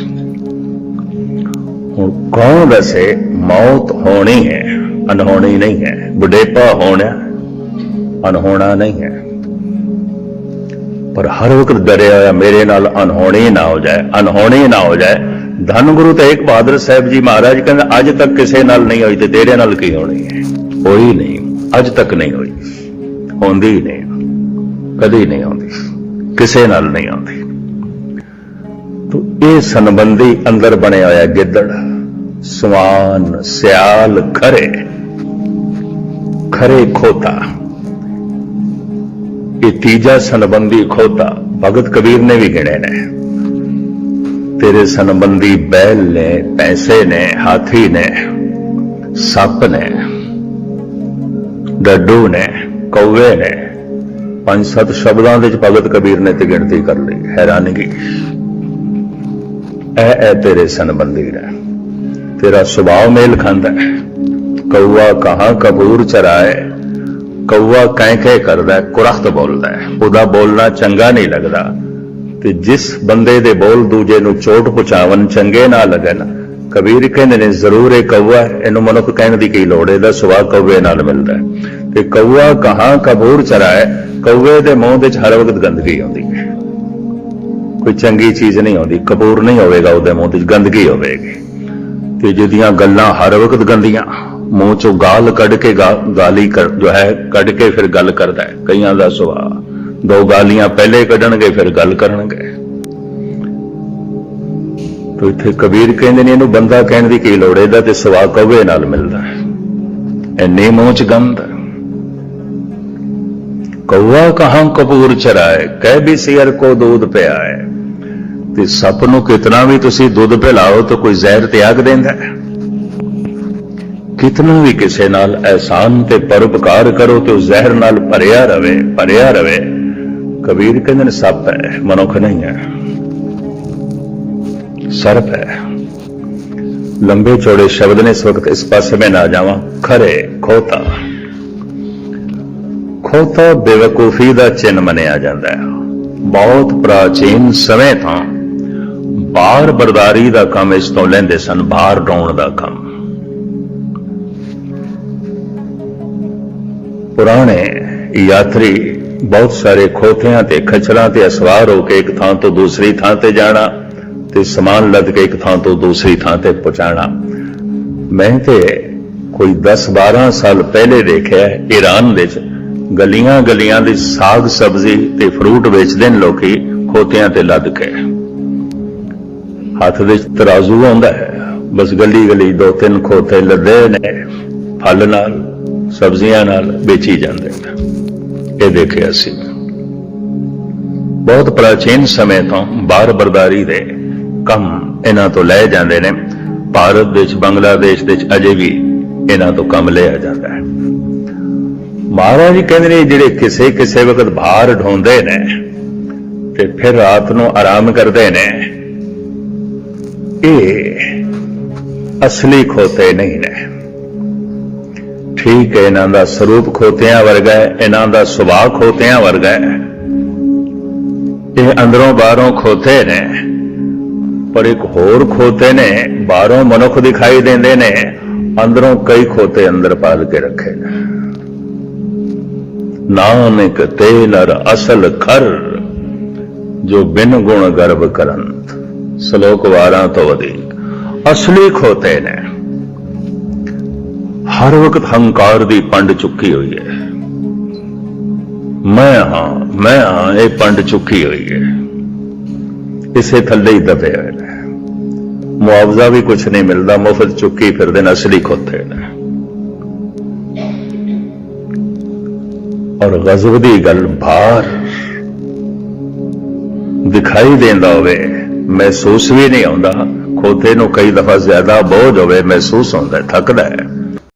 [SPEAKER 3] ਹੁਣ ਕੌਣ ਦੱਸੇ ਮੌਤ ਹੋਣੀ ਹੈ ਅਨਹੋਣੀ ਨਹੀਂ ਹੈ, ਬੁਢੇਪਾ ਹੋਣਾ ਅਨਹੋਣਾ ਨਹੀਂ ਹੈ। ਪਰ ਹਰ ਵਕਤ ਡਰਿਆ ਹੋਇਆ, ਮੇਰੇ ਨਾਲ ਅਨਹੋਣੀ ਨਾ ਹੋ ਜਾਏ ਅਨਹੋਣੀ ਨਾ ਹੋ ਜਾਏ। ਧੰਨ ਗੁਰੂ ਤੇਗ ਬਹਾਦਰ ਸਾਹਿਬ ਜੀ ਮਹਾਰਾਜ ਕਹਿੰਦੇ, ਅੱਜ ਤੱਕ ਕਿਸੇ ਨਾਲ ਨਹੀਂ ਹੋਈ ਤੇ ਤੇਰੇ ਨਾਲ ਕੀ ਹੋਣੀ ਹੈ? ਹੋਈ ਨਹੀਂ, ਅੱਜ ਤੱਕ ਨਹੀਂ ਹੋਈ। ਹੁੰਦੀ ਹੀ ਨਹੀਂ, ਕਦੀ ਨਹੀਂ ਆਉਂਦੀ, ਕਿਸੇ ਨਾਲ ਨਹੀਂ ਆਉਂਦੀ। ਤੋ ਇਹ ਸੰਬੰਧੀ ਅੰਦਰ ਬਣਿਆ ਹੋਇਆ ਗਿੱਦੜ ਸਵਾਨ ਸਿਆਲ ਖਰੇ ਖਰੇ ਖੋਤਾ। ਇਹ ਤੀਜਾ ਸੰਬੰਧੀ ਖੋਤਾ, ਭਗਤ ਕਬੀਰ ਨੇ ਵੀ ਗਿਣੇ ਨੇ। ਤੇਰੇ ਸੰਬੰਧੀ ਬੈਲ ਨੇ, ਪੈਸੇ ਨੇ, ਹਾਥੀ ਨੇ, ਸੱਪ ਨੇ, ਡੱਡੂ ਨੇ, ਕੌਵੇ ਨੇ, ਪੰਜ ਸੱਤ ਸ਼ਬਦਾਂ ਦੇ ਵਿੱਚ ਭਗਤ ਕਬੀਰ ਨੇ ਤੇ ਗਿਣਤੀ ਕਰ ਲਈ। ਹੈਰਾਨਗੀ। ਇਹ ਇਹ ਤੇਰੇ ਸੰਬੰਧੀ ਨੇ ਤੇਰਾ ਸੁਭਾਅ ਮੇਲ ਖਾਂਦਾ ਹੈ। ਕੌਵਾ ਕਹਾਂ ਕਬੂਰ ਚਰਾਏ। ਕੌਵਾ ਕਹਿ ਕਹਿ ਕਰਦਾ ਕੁਰਖਤ ਬੋਲਦਾ ਹੈ। ਉਹਦਾ ਬੋਲਣਾ ਚੰਗਾ ਨਹੀਂ ਲੱਗਦਾ। ਤੇ ਜਿਸ ਬੰਦੇ ਦੇ ਬੋਲ ਦੂਜੇ ਨੂੰ ਚੋਟ ਪਹੁੰਚਾਵਨ ਚੰਗੇ ਨਾ ਲੱਗਣ, ਕਬੀਰ ਕਹਿੰਦੇ ਨੇ, ਜ਼ਰੂਰ ਇਹ ਕੌਵਾ ਇਹਨੂੰ ਮਨੁੱਖ ਕਹਿਣ ਦੀ ਕੀ ਲੋੜ ਇਹਦਾ ਸੁਭਾਅ ਕੌਵੇ ਨਾਲ ਮਿਲਦਾ ਹੈ। ਤੇ ਕੌਵਾ ਕਹਾਂ ਕਬੂਰ ਚਰਾਏ ਕੌਵੇ ਦੇ ਮੂੰਹ ਵਿੱਚ ਹਰ ਵਕਤ ਗੰਦਗੀ ਆਉਂਦੀ ਹੈ। ਕੋਈ ਚੰਗੀ ਚੀਜ਼ ਨਹੀਂ ਆਉਂਦੀ ਕਪੂਰ ਨਹੀਂ ਹੋਵੇਗਾ ਉਹਦੇ ਮੂੰਹ ਵਿੱਚ, ਗੰਦਗੀ ਹੋਵੇਗੀ। ਤੇ ਜਿਹਦੀਆਂ ਗੱਲਾਂ ਹਰ ਵਕਤ ਗੰਦੀਆਂ, ਮੂੰਹ ਚੋਂ ਗਾਲ ਕੱਢ ਕੇ ਗਾ- ਗਾਲੀ ਕਰ, ਜੋ ਹੈ, ਕੱਢ ਕੇ ਫਿਰ ਗੱਲ ਕਰਦਾ ਹੈ, ਕਈਆਂ ਦਾ ਸੁਭਾਅ। ਦੋ ਗਾਲੀਆਂ ਪਹਿਲੇ ਕੱਢਣਗੇ, ਫਿਰ ਗੱਲ ਕਰਨਗੇ। ਤੋ ਇੱਥੇ ਕਬੀਰ ਕਹਿੰਦੇ ਨੇ, ਇਹਨੂੰ ਬੰਦਾ ਕਹਿਣ ਦੀ ਕੀ ਲੋੜ ਇਹਦਾ ਤੇ ਸੁਭਾਅ ਕਵੇ ਨਾਲ ਮਿਲਦਾ ਹੈ। ਐਨੇ ਮੂੰਹ ਚ ਗੰਦ ਹੈ। ਕੌਵਾ ਕਹਾਂ ਕਪੂਰ ਚਰਾਏ, ਕਹਿ ਵੀ ਸਿਰ ਕੋ ਦੁੱਧ ਪਿਆ ਹੈ ਤੇ ਸੱਪ ਨੂੰ ਕਿਤਨਾ ਵੀ ਤੁਸੀਂ ਦੁੱਧ ਪਿਲਾਓ ਤਾਂ ਕੋਈ ਜ਼ਹਿਰ ਤਿਆਗ ਦਿੰਦਾ ਹੈ। ਕਿਤਨਾ ਵੀ ਕਿਸੇ ਨਾਲ ਅਹਿਸਾਨ ਤੇ ਪਰਉਪਕਾਰ ਕਰੋ ਤੇ ਉਹ ਜ਼ਹਿਰ ਨਾਲ ਭਰਿਆ ਰਵੇ ਭਰਿਆ ਰਵੇ। ਕਬੀਰ ਕਹਿੰਦੇ ਨੇ, ਸੱਪ ਹੈ, ਮਨੁੱਖ ਨਹੀਂ ਹੈ। ਸਰਪ ਹੈ। ਲੰਬੇ ਚੌੜੇ ਸ਼ਬਦ ਨੇ ਇਸ ਵਕਤ ਇਸ ਪਾਸੇ ਮੈਂ ਨਾ ਜਾਵਾਂ। ਖਰੇ, ਖੋਤਾ। ਖੋਤਾ ਬੇਵਕੂਫੀ ਦਾ ਚਿੰਨ ਮੰਨਿਆ ਜਾਂਦਾ ਹੈ। ਬਹੁਤ ਪ੍ਰਾਚੀਨ ਸਮੇਂ ਤੋਂ ਬਾਹਰ ਬਰਦਾਰੀ ਦਾ ਕੰਮ ਇਸ ਤੋਂ ਲੈਂਦੇ ਸਨ, ਬਾਹਰ ਡਾਉਣ ਦਾ ਕੰਮ। ਪੁਰਾਣੇ ਯਾਤਰੀ ਬਹੁਤ ਸਾਰੇ ਖੋਤਿਆਂ ਤੇ ਖਚਰਾਂ ਤੇ ਅਸਵਾਰ ਹੋ ਕੇ ਇੱਕ ਥਾਂ ਤੋਂ ਦੂਸਰੀ ਥਾਂ ਤੇ ਜਾਣਾ ਤੇ ਸਮਾਨ ਲੱਦ ਕੇ ਇੱਕ ਥਾਂ ਤੋਂ ਦੂਸਰੀ ਥਾਂ ਤੇ ਪਹੁੰਚਾਣਾ। ਮੈਂ ਤੇ ਕੋਈ 10-12 ਸਾਲ ਪਹਿਲੇ ਦੇਖਿਆ ਈਰਾਨ ਵਿੱਚ ਗਲੀਆਂ ਗਲੀਆਂ ਦੀ ਸਾਗ ਸਬਜ਼ੀ ਤੇ ਫਰੂਟ ਵੇਚਦੇ ਨੇ ਲੋਕੀ ਖੋਤਿਆਂ ਤੇ ਲੱਦ ਕੇ। ਹੱਥ ਵਿੱਚ ਤਰਾਜ਼ੂ ਆਉਂਦਾ ਹੈ। ਬਸ ਗਲੀ ਗਲੀ ਦੋ ਤਿੰਨ ਖੋਤੇ ਲੱਦੇ ਨੇ। ਫਲ ਨਾਲ, ਸਬਜ਼ੀਆਂ ਨਾਲ ਵੇਚੀ ਜਾਂਦੇ ਨੇ। ਇਹ ਦੇਖਿਆ ਸੀ। ਬਹੁਤ ਪ੍ਰਾਚੀਨ ਸਮੇਂ ਤੋਂ ਬਾਹਰ ਬਰਦਾਰੀ ਦੇ ਕੰਮ ਇਹਨਾਂ ਤੋਂ ਲਏ ਜਾਂਦੇ ਨੇ। ਭਾਰਤ ਵਿੱਚ, ਬੰਗਲਾਦੇਸ਼ ਵਿੱਚ ਅਜੇ ਵੀ ਇਹਨਾਂ ਤੋਂ ਕੰਮ ਲਿਆ ਜਾਂਦਾ ਹੈ। ਮਹਾਰਾਜ ਜੀ ਕਹਿੰਦੇ ਨੇ, ਜਿਹੜੇ ਕਿਸੇ ਕਿਸੇ ਵਕਤ ਬਾਹਰ ਢੋਂਦੇ ਨੇ ਤੇ ਫਿਰ ਰਾਤ ਨੂੰ ਆਰਾਮ ਕਰਦੇ ਨੇ ਇਹ ਅਸਲੀ ਖੋਤੇ ਨਹੀਂ ਨੇ। ਠੀਕ ਹੈ, ਇਹਨਾਂ ਦਾ ਸਰੂਪ ਖੋਤਿਆਂ ਵਰਗਾ ਹੈ, ਇਹਨਾਂ ਦਾ ਸੁਭਾਅ ਖੋਤਿਆਂ ਵਰਗਾ ਹੈ। ਇਹ ਅੰਦਰੋਂ ਬਾਹਰੋਂ ਖੋਤੇ ਨੇ, ਪਰ ਇੱਕ ਹੋਰ ਖੋਤੇ ਨੇ, ਬਾਹਰੋਂ ਮਨੁੱਖ ਦਿਖਾਈ ਦਿੰਦੇ ਨੇ, ਅੰਦਰੋਂ ਕਈ ਖੋਤੇ ਅੰਦਰ ਪਾਲ ਕੇ ਰੱਖੇ ਨੇ। ਨਾਨਕ ਤੇ ਨਰ ਅਸਲ ਖਰ ਜੋ ਬਿਨ ਗੁਣ ਗਰਭ ਕਰੰਤ। ਸ਼ਲੋਕ ਵਾਰਾਂ ਤੋਂ ਵਧੇਕ ਅਸਲੀ ਖੋਤੇ ਨੇ। ਹਰ ਵਕਤ ਹੰਕਾਰ ਦੀ ਪੰਡ ਚੁੱਕੀ ਹੋਈ ਹੈ ਮੈਂ ਹਾਂ ਮੈਂ ਹਾਂ, ਇਹ ਪੰਡ ਚੁੱਕੀ ਹੋਈ ਹੈ ਇਸੇ ਥੱਲੇ ਹੀ ਦਬੇ ਹੋਏ ਨੇ। ਮੁਆਵਜ਼ਾ ਵੀ ਕੁਝ ਨਹੀਂ ਮਿਲਦਾ, ਮੁਫਤ ਚੁੱਕੀ ਫਿਰਦੇ ਨੇ ਅਸਲੀ ਖੋਤੇ ਨੇ। ਔਰ ਗਜ਼ਬ ਦੀ ਗੱਲ ਬਾਹਰ ਦਿਖਾਈ ਦਿੰਦਾ ਹੋਵੇ ਮਹਿਸੂਸ ਵੀ ਨਹੀਂ ਆਉਂਦਾ। ਖੋਤੇ ਨੂੰ ਕਈ ਦਫਾ ਜ਼ਿਆਦਾ ਬੋਝ ਹੋਵੇ, ਮਹਿਸੂਸ ਹੁੰਦਾ ਥੱਕਦਾ ਹੈ।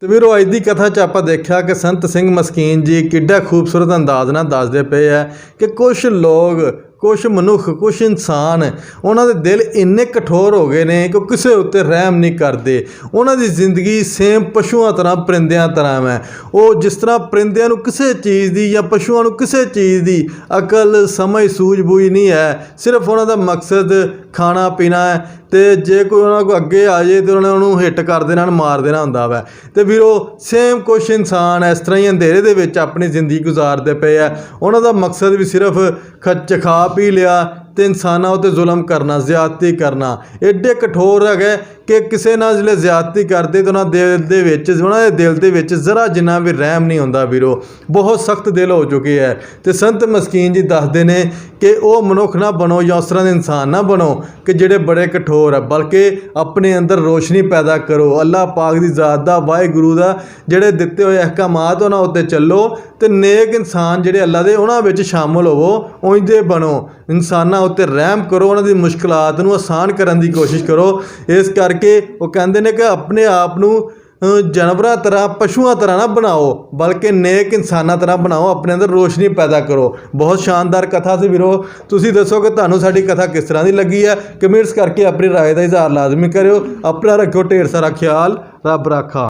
[SPEAKER 1] ਤੇ ਵੀਰੋ, ਅੱਜ ਦੀ ਕਥਾ 'ਚ ਆਪਾਂ ਦੇਖਿਆ ਕਿ ਸੰਤ ਸਿੰਘ ਮਸਕੀਨ ਜੀ ਕਿੱਡਾ ਖੂਬਸੂਰਤ ਅੰਦਾਜ਼ ਨਾਲ ਦੱਸਦੇ ਪਏ ਆ ਕਿ ਕੁਝ ਲੋਕ ਕੁਝ ਮਨੁੱਖ ਕੁਝ ਇਨਸਾਨ ਉਹਨਾਂ ਦੇ ਦਿਲ ਇੰਨੇ ਕਠੋਰ ਹੋ ਗਏ ਨੇ ਕਿ ਉਹ ਕਿਸੇ ਉੱਤੇ ਰਹਿਮ ਨਹੀਂ ਕਰਦੇ। ਉਹਨਾਂ ਦੀ ਜ਼ਿੰਦਗੀ ਸੇਮ ਪਸ਼ੂਆਂ ਤਰ੍ਹਾਂ, ਪਰਿੰਦਿਆਂ ਤਰ੍ਹਾਂ ਹੈ। ਉਹ ਜਿਸ ਤਰ੍ਹਾਂ ਪਰਿੰਦਿਆਂ ਨੂੰ ਕਿਸੇ ਚੀਜ਼ ਦੀ ਜਾਂ ਪਸ਼ੂਆਂ ਨੂੰ ਕਿਸੇ ਚੀਜ਼ ਦੀ ਅਕਲ, ਸਮਝ, ਸੂਝ-ਬੂਝ ਨਹੀਂ ਹੈ, ਸਿਰਫ ਉਹਨਾਂ ਦਾ ਮਕਸਦ ਖਾਣਾ ਪੀਣਾ ਹੈ ਤੇ ਜੇ ਕੋਈ ਉਹਨਾਂ ਕੋ ਅੱਗੇ ਆ ਜੇ ਤੇ ਉਹਨਾਂ ਨੂੰ ਉਹਨੂੰ ਹਿੱਟ ਕਰ ਦੇਣਾ ਮਾਰ ਦੇਣਾ ਹੁੰਦਾ ਵਾ। ਤੇ ਵੀਰੋ ਸੇਮ ਕੁਛ ਇਨਸਾਨ ਇਸ ਤਰ੍ਹਾਂ ਹੀ ਅੰਧੇਰੇ ਦੇ ਵਿੱਚ ਆਪਣੀ ਜ਼ਿੰਦਗੀ ਗੁਜ਼ਾਰਦੇ ਪਏ ਆ ਉਹਨਾਂ ਦਾ ਮਕਸਦ ਵੀ ਸਿਰਫ ਖੱਚ ਖਾ ਪੀ ਲਿਆ ਤੇ ਇਨਸਾਨਾਂ ਉਤੇ ਜ਼ੁਲਮ ਕਰਨਾ ਜ਼ਿਆਦਤੀ ਕਰਨਾ। ਐਡੇ ਕਠੋਰ ਹੈਗੇ ਕਿ ਕਿਸੇ ਨਾਲ ਜਿਹੜੇ ਜ਼ਿਆਦਤੀ ਕਰਦੇ ਤਾਂ ਉਹਨਾਂ ਦਿਲ ਦੇ ਵਿੱਚ, ਉਹਨਾਂ ਦੇ ਦਿਲ ਦੇ ਵਿੱਚ ਜ਼ਰਾ ਜਿੰਨਾ ਵੀ ਰਹਿਮ ਨਹੀਂ ਹੁੰਦਾ ਵੀਰੋ, ਬਹੁਤ ਸਖਤ ਦਿਲ ਹੋ ਚੁੱਕੇ ਹੈ ਤੇ ਸੰਤ ਮਸਕੀਨ ਜੀ ਦੱਸਦੇ ਨੇ ਕਿ ਉਹ ਮਨੁੱਖ ਨਾ ਬਣੋ ਜਾਂ ਉਸ ਤਰ੍ਹਾਂ ਦੇ ਇਨਸਾਨ ਨਾ ਬਣੋ ਕਿ ਜਿਹੜੇ ਬੜੇ ਕਠੋਰ ਹੈ ਬਲਕਿ ਆਪਣੇ ਅੰਦਰ ਰੋਸ਼ਨੀ ਪੈਦਾ ਕਰੋ। ਅੱਲਾਹ ਪਾਕ ਦੀ ਜ਼ਾਤ ਦਾ, ਵਾਹਿਗੁਰੂ ਦਾ ਜਿਹੜੇ ਦਿੱਤੇ ਹੋਏ ਅਹਿਕਾਮਾਤ ਉਹਨਾਂ ਉੱਤੇ ਚੱਲੋ ਤੇ ਨੇਕ ਇਨਸਾਨ ਜਿਹੜੇ ਅੱਲਾ ਦੇ, ਉਹਨਾਂ ਵਿੱਚ ਸ਼ਾਮਲ ਹੋਵੋ ਉਂਝ ਬਣੋ। ਇਨਸਾਨਾਂ ਉੱਤੇ ਰਹਿਮ ਕਰੋ, ਉਹਨਾਂ ਦੀ ਮੁਸ਼ਕਲਾਤ ਨੂੰ ਆਸਾਨ ਕਰਨ ਦੀ ਕੋਸ਼ਿਸ਼ ਕਰੋ। ਇਸ ਕਰਕੇ ਉਹ ਕਹਿੰਦੇ ਨੇ ਕਿ ਆਪਣੇ ਆਪ ਨੂੰ ਅ, ਜਾਨਵਰਾਂ ਤਰ੍ਹਾਂ ਪਸ਼ੂਆਂ ਤਰ੍ਹਾਂ ਨਾ ਬਣਾਓ ਬਲਕਿ ਨੇਕ ਇਨਸਾਨਾਂ ਤਰ੍ਹਾਂ ਬਣਾਓ ਆਪਣੇ ਅੰਦਰ ਰੋਸ਼ਨੀ ਪੈਦਾ ਕਰੋ ਬਹੁਤ ਸ਼ਾਨਦਾਰ ਕਥਾ ਸੀ ਵੀਰੋ ਤੁਸੀਂ ਦੱਸੋ ਕਿ ਤੁਹਾਨੂੰ ਸਾਡੀ ਕਥਾ ਕਿਸ ਤਰ੍ਹਾਂ ਦੀ ਲੱਗੀ ਹੈ ਕਮੈਂਟਸ ਕਰਕੇ ਆਪਣੀ رائے ਦਾ ਇਜ਼ਹਾਰ ਲਾਜ਼ਮੀ ਕਰਿਓ ਆਪਣਾ ਰੱਖਿਓ ਢੇਰ ਸਾਰਾ ਖਿਆਲ ਰੱਬ ਰਾਖਾ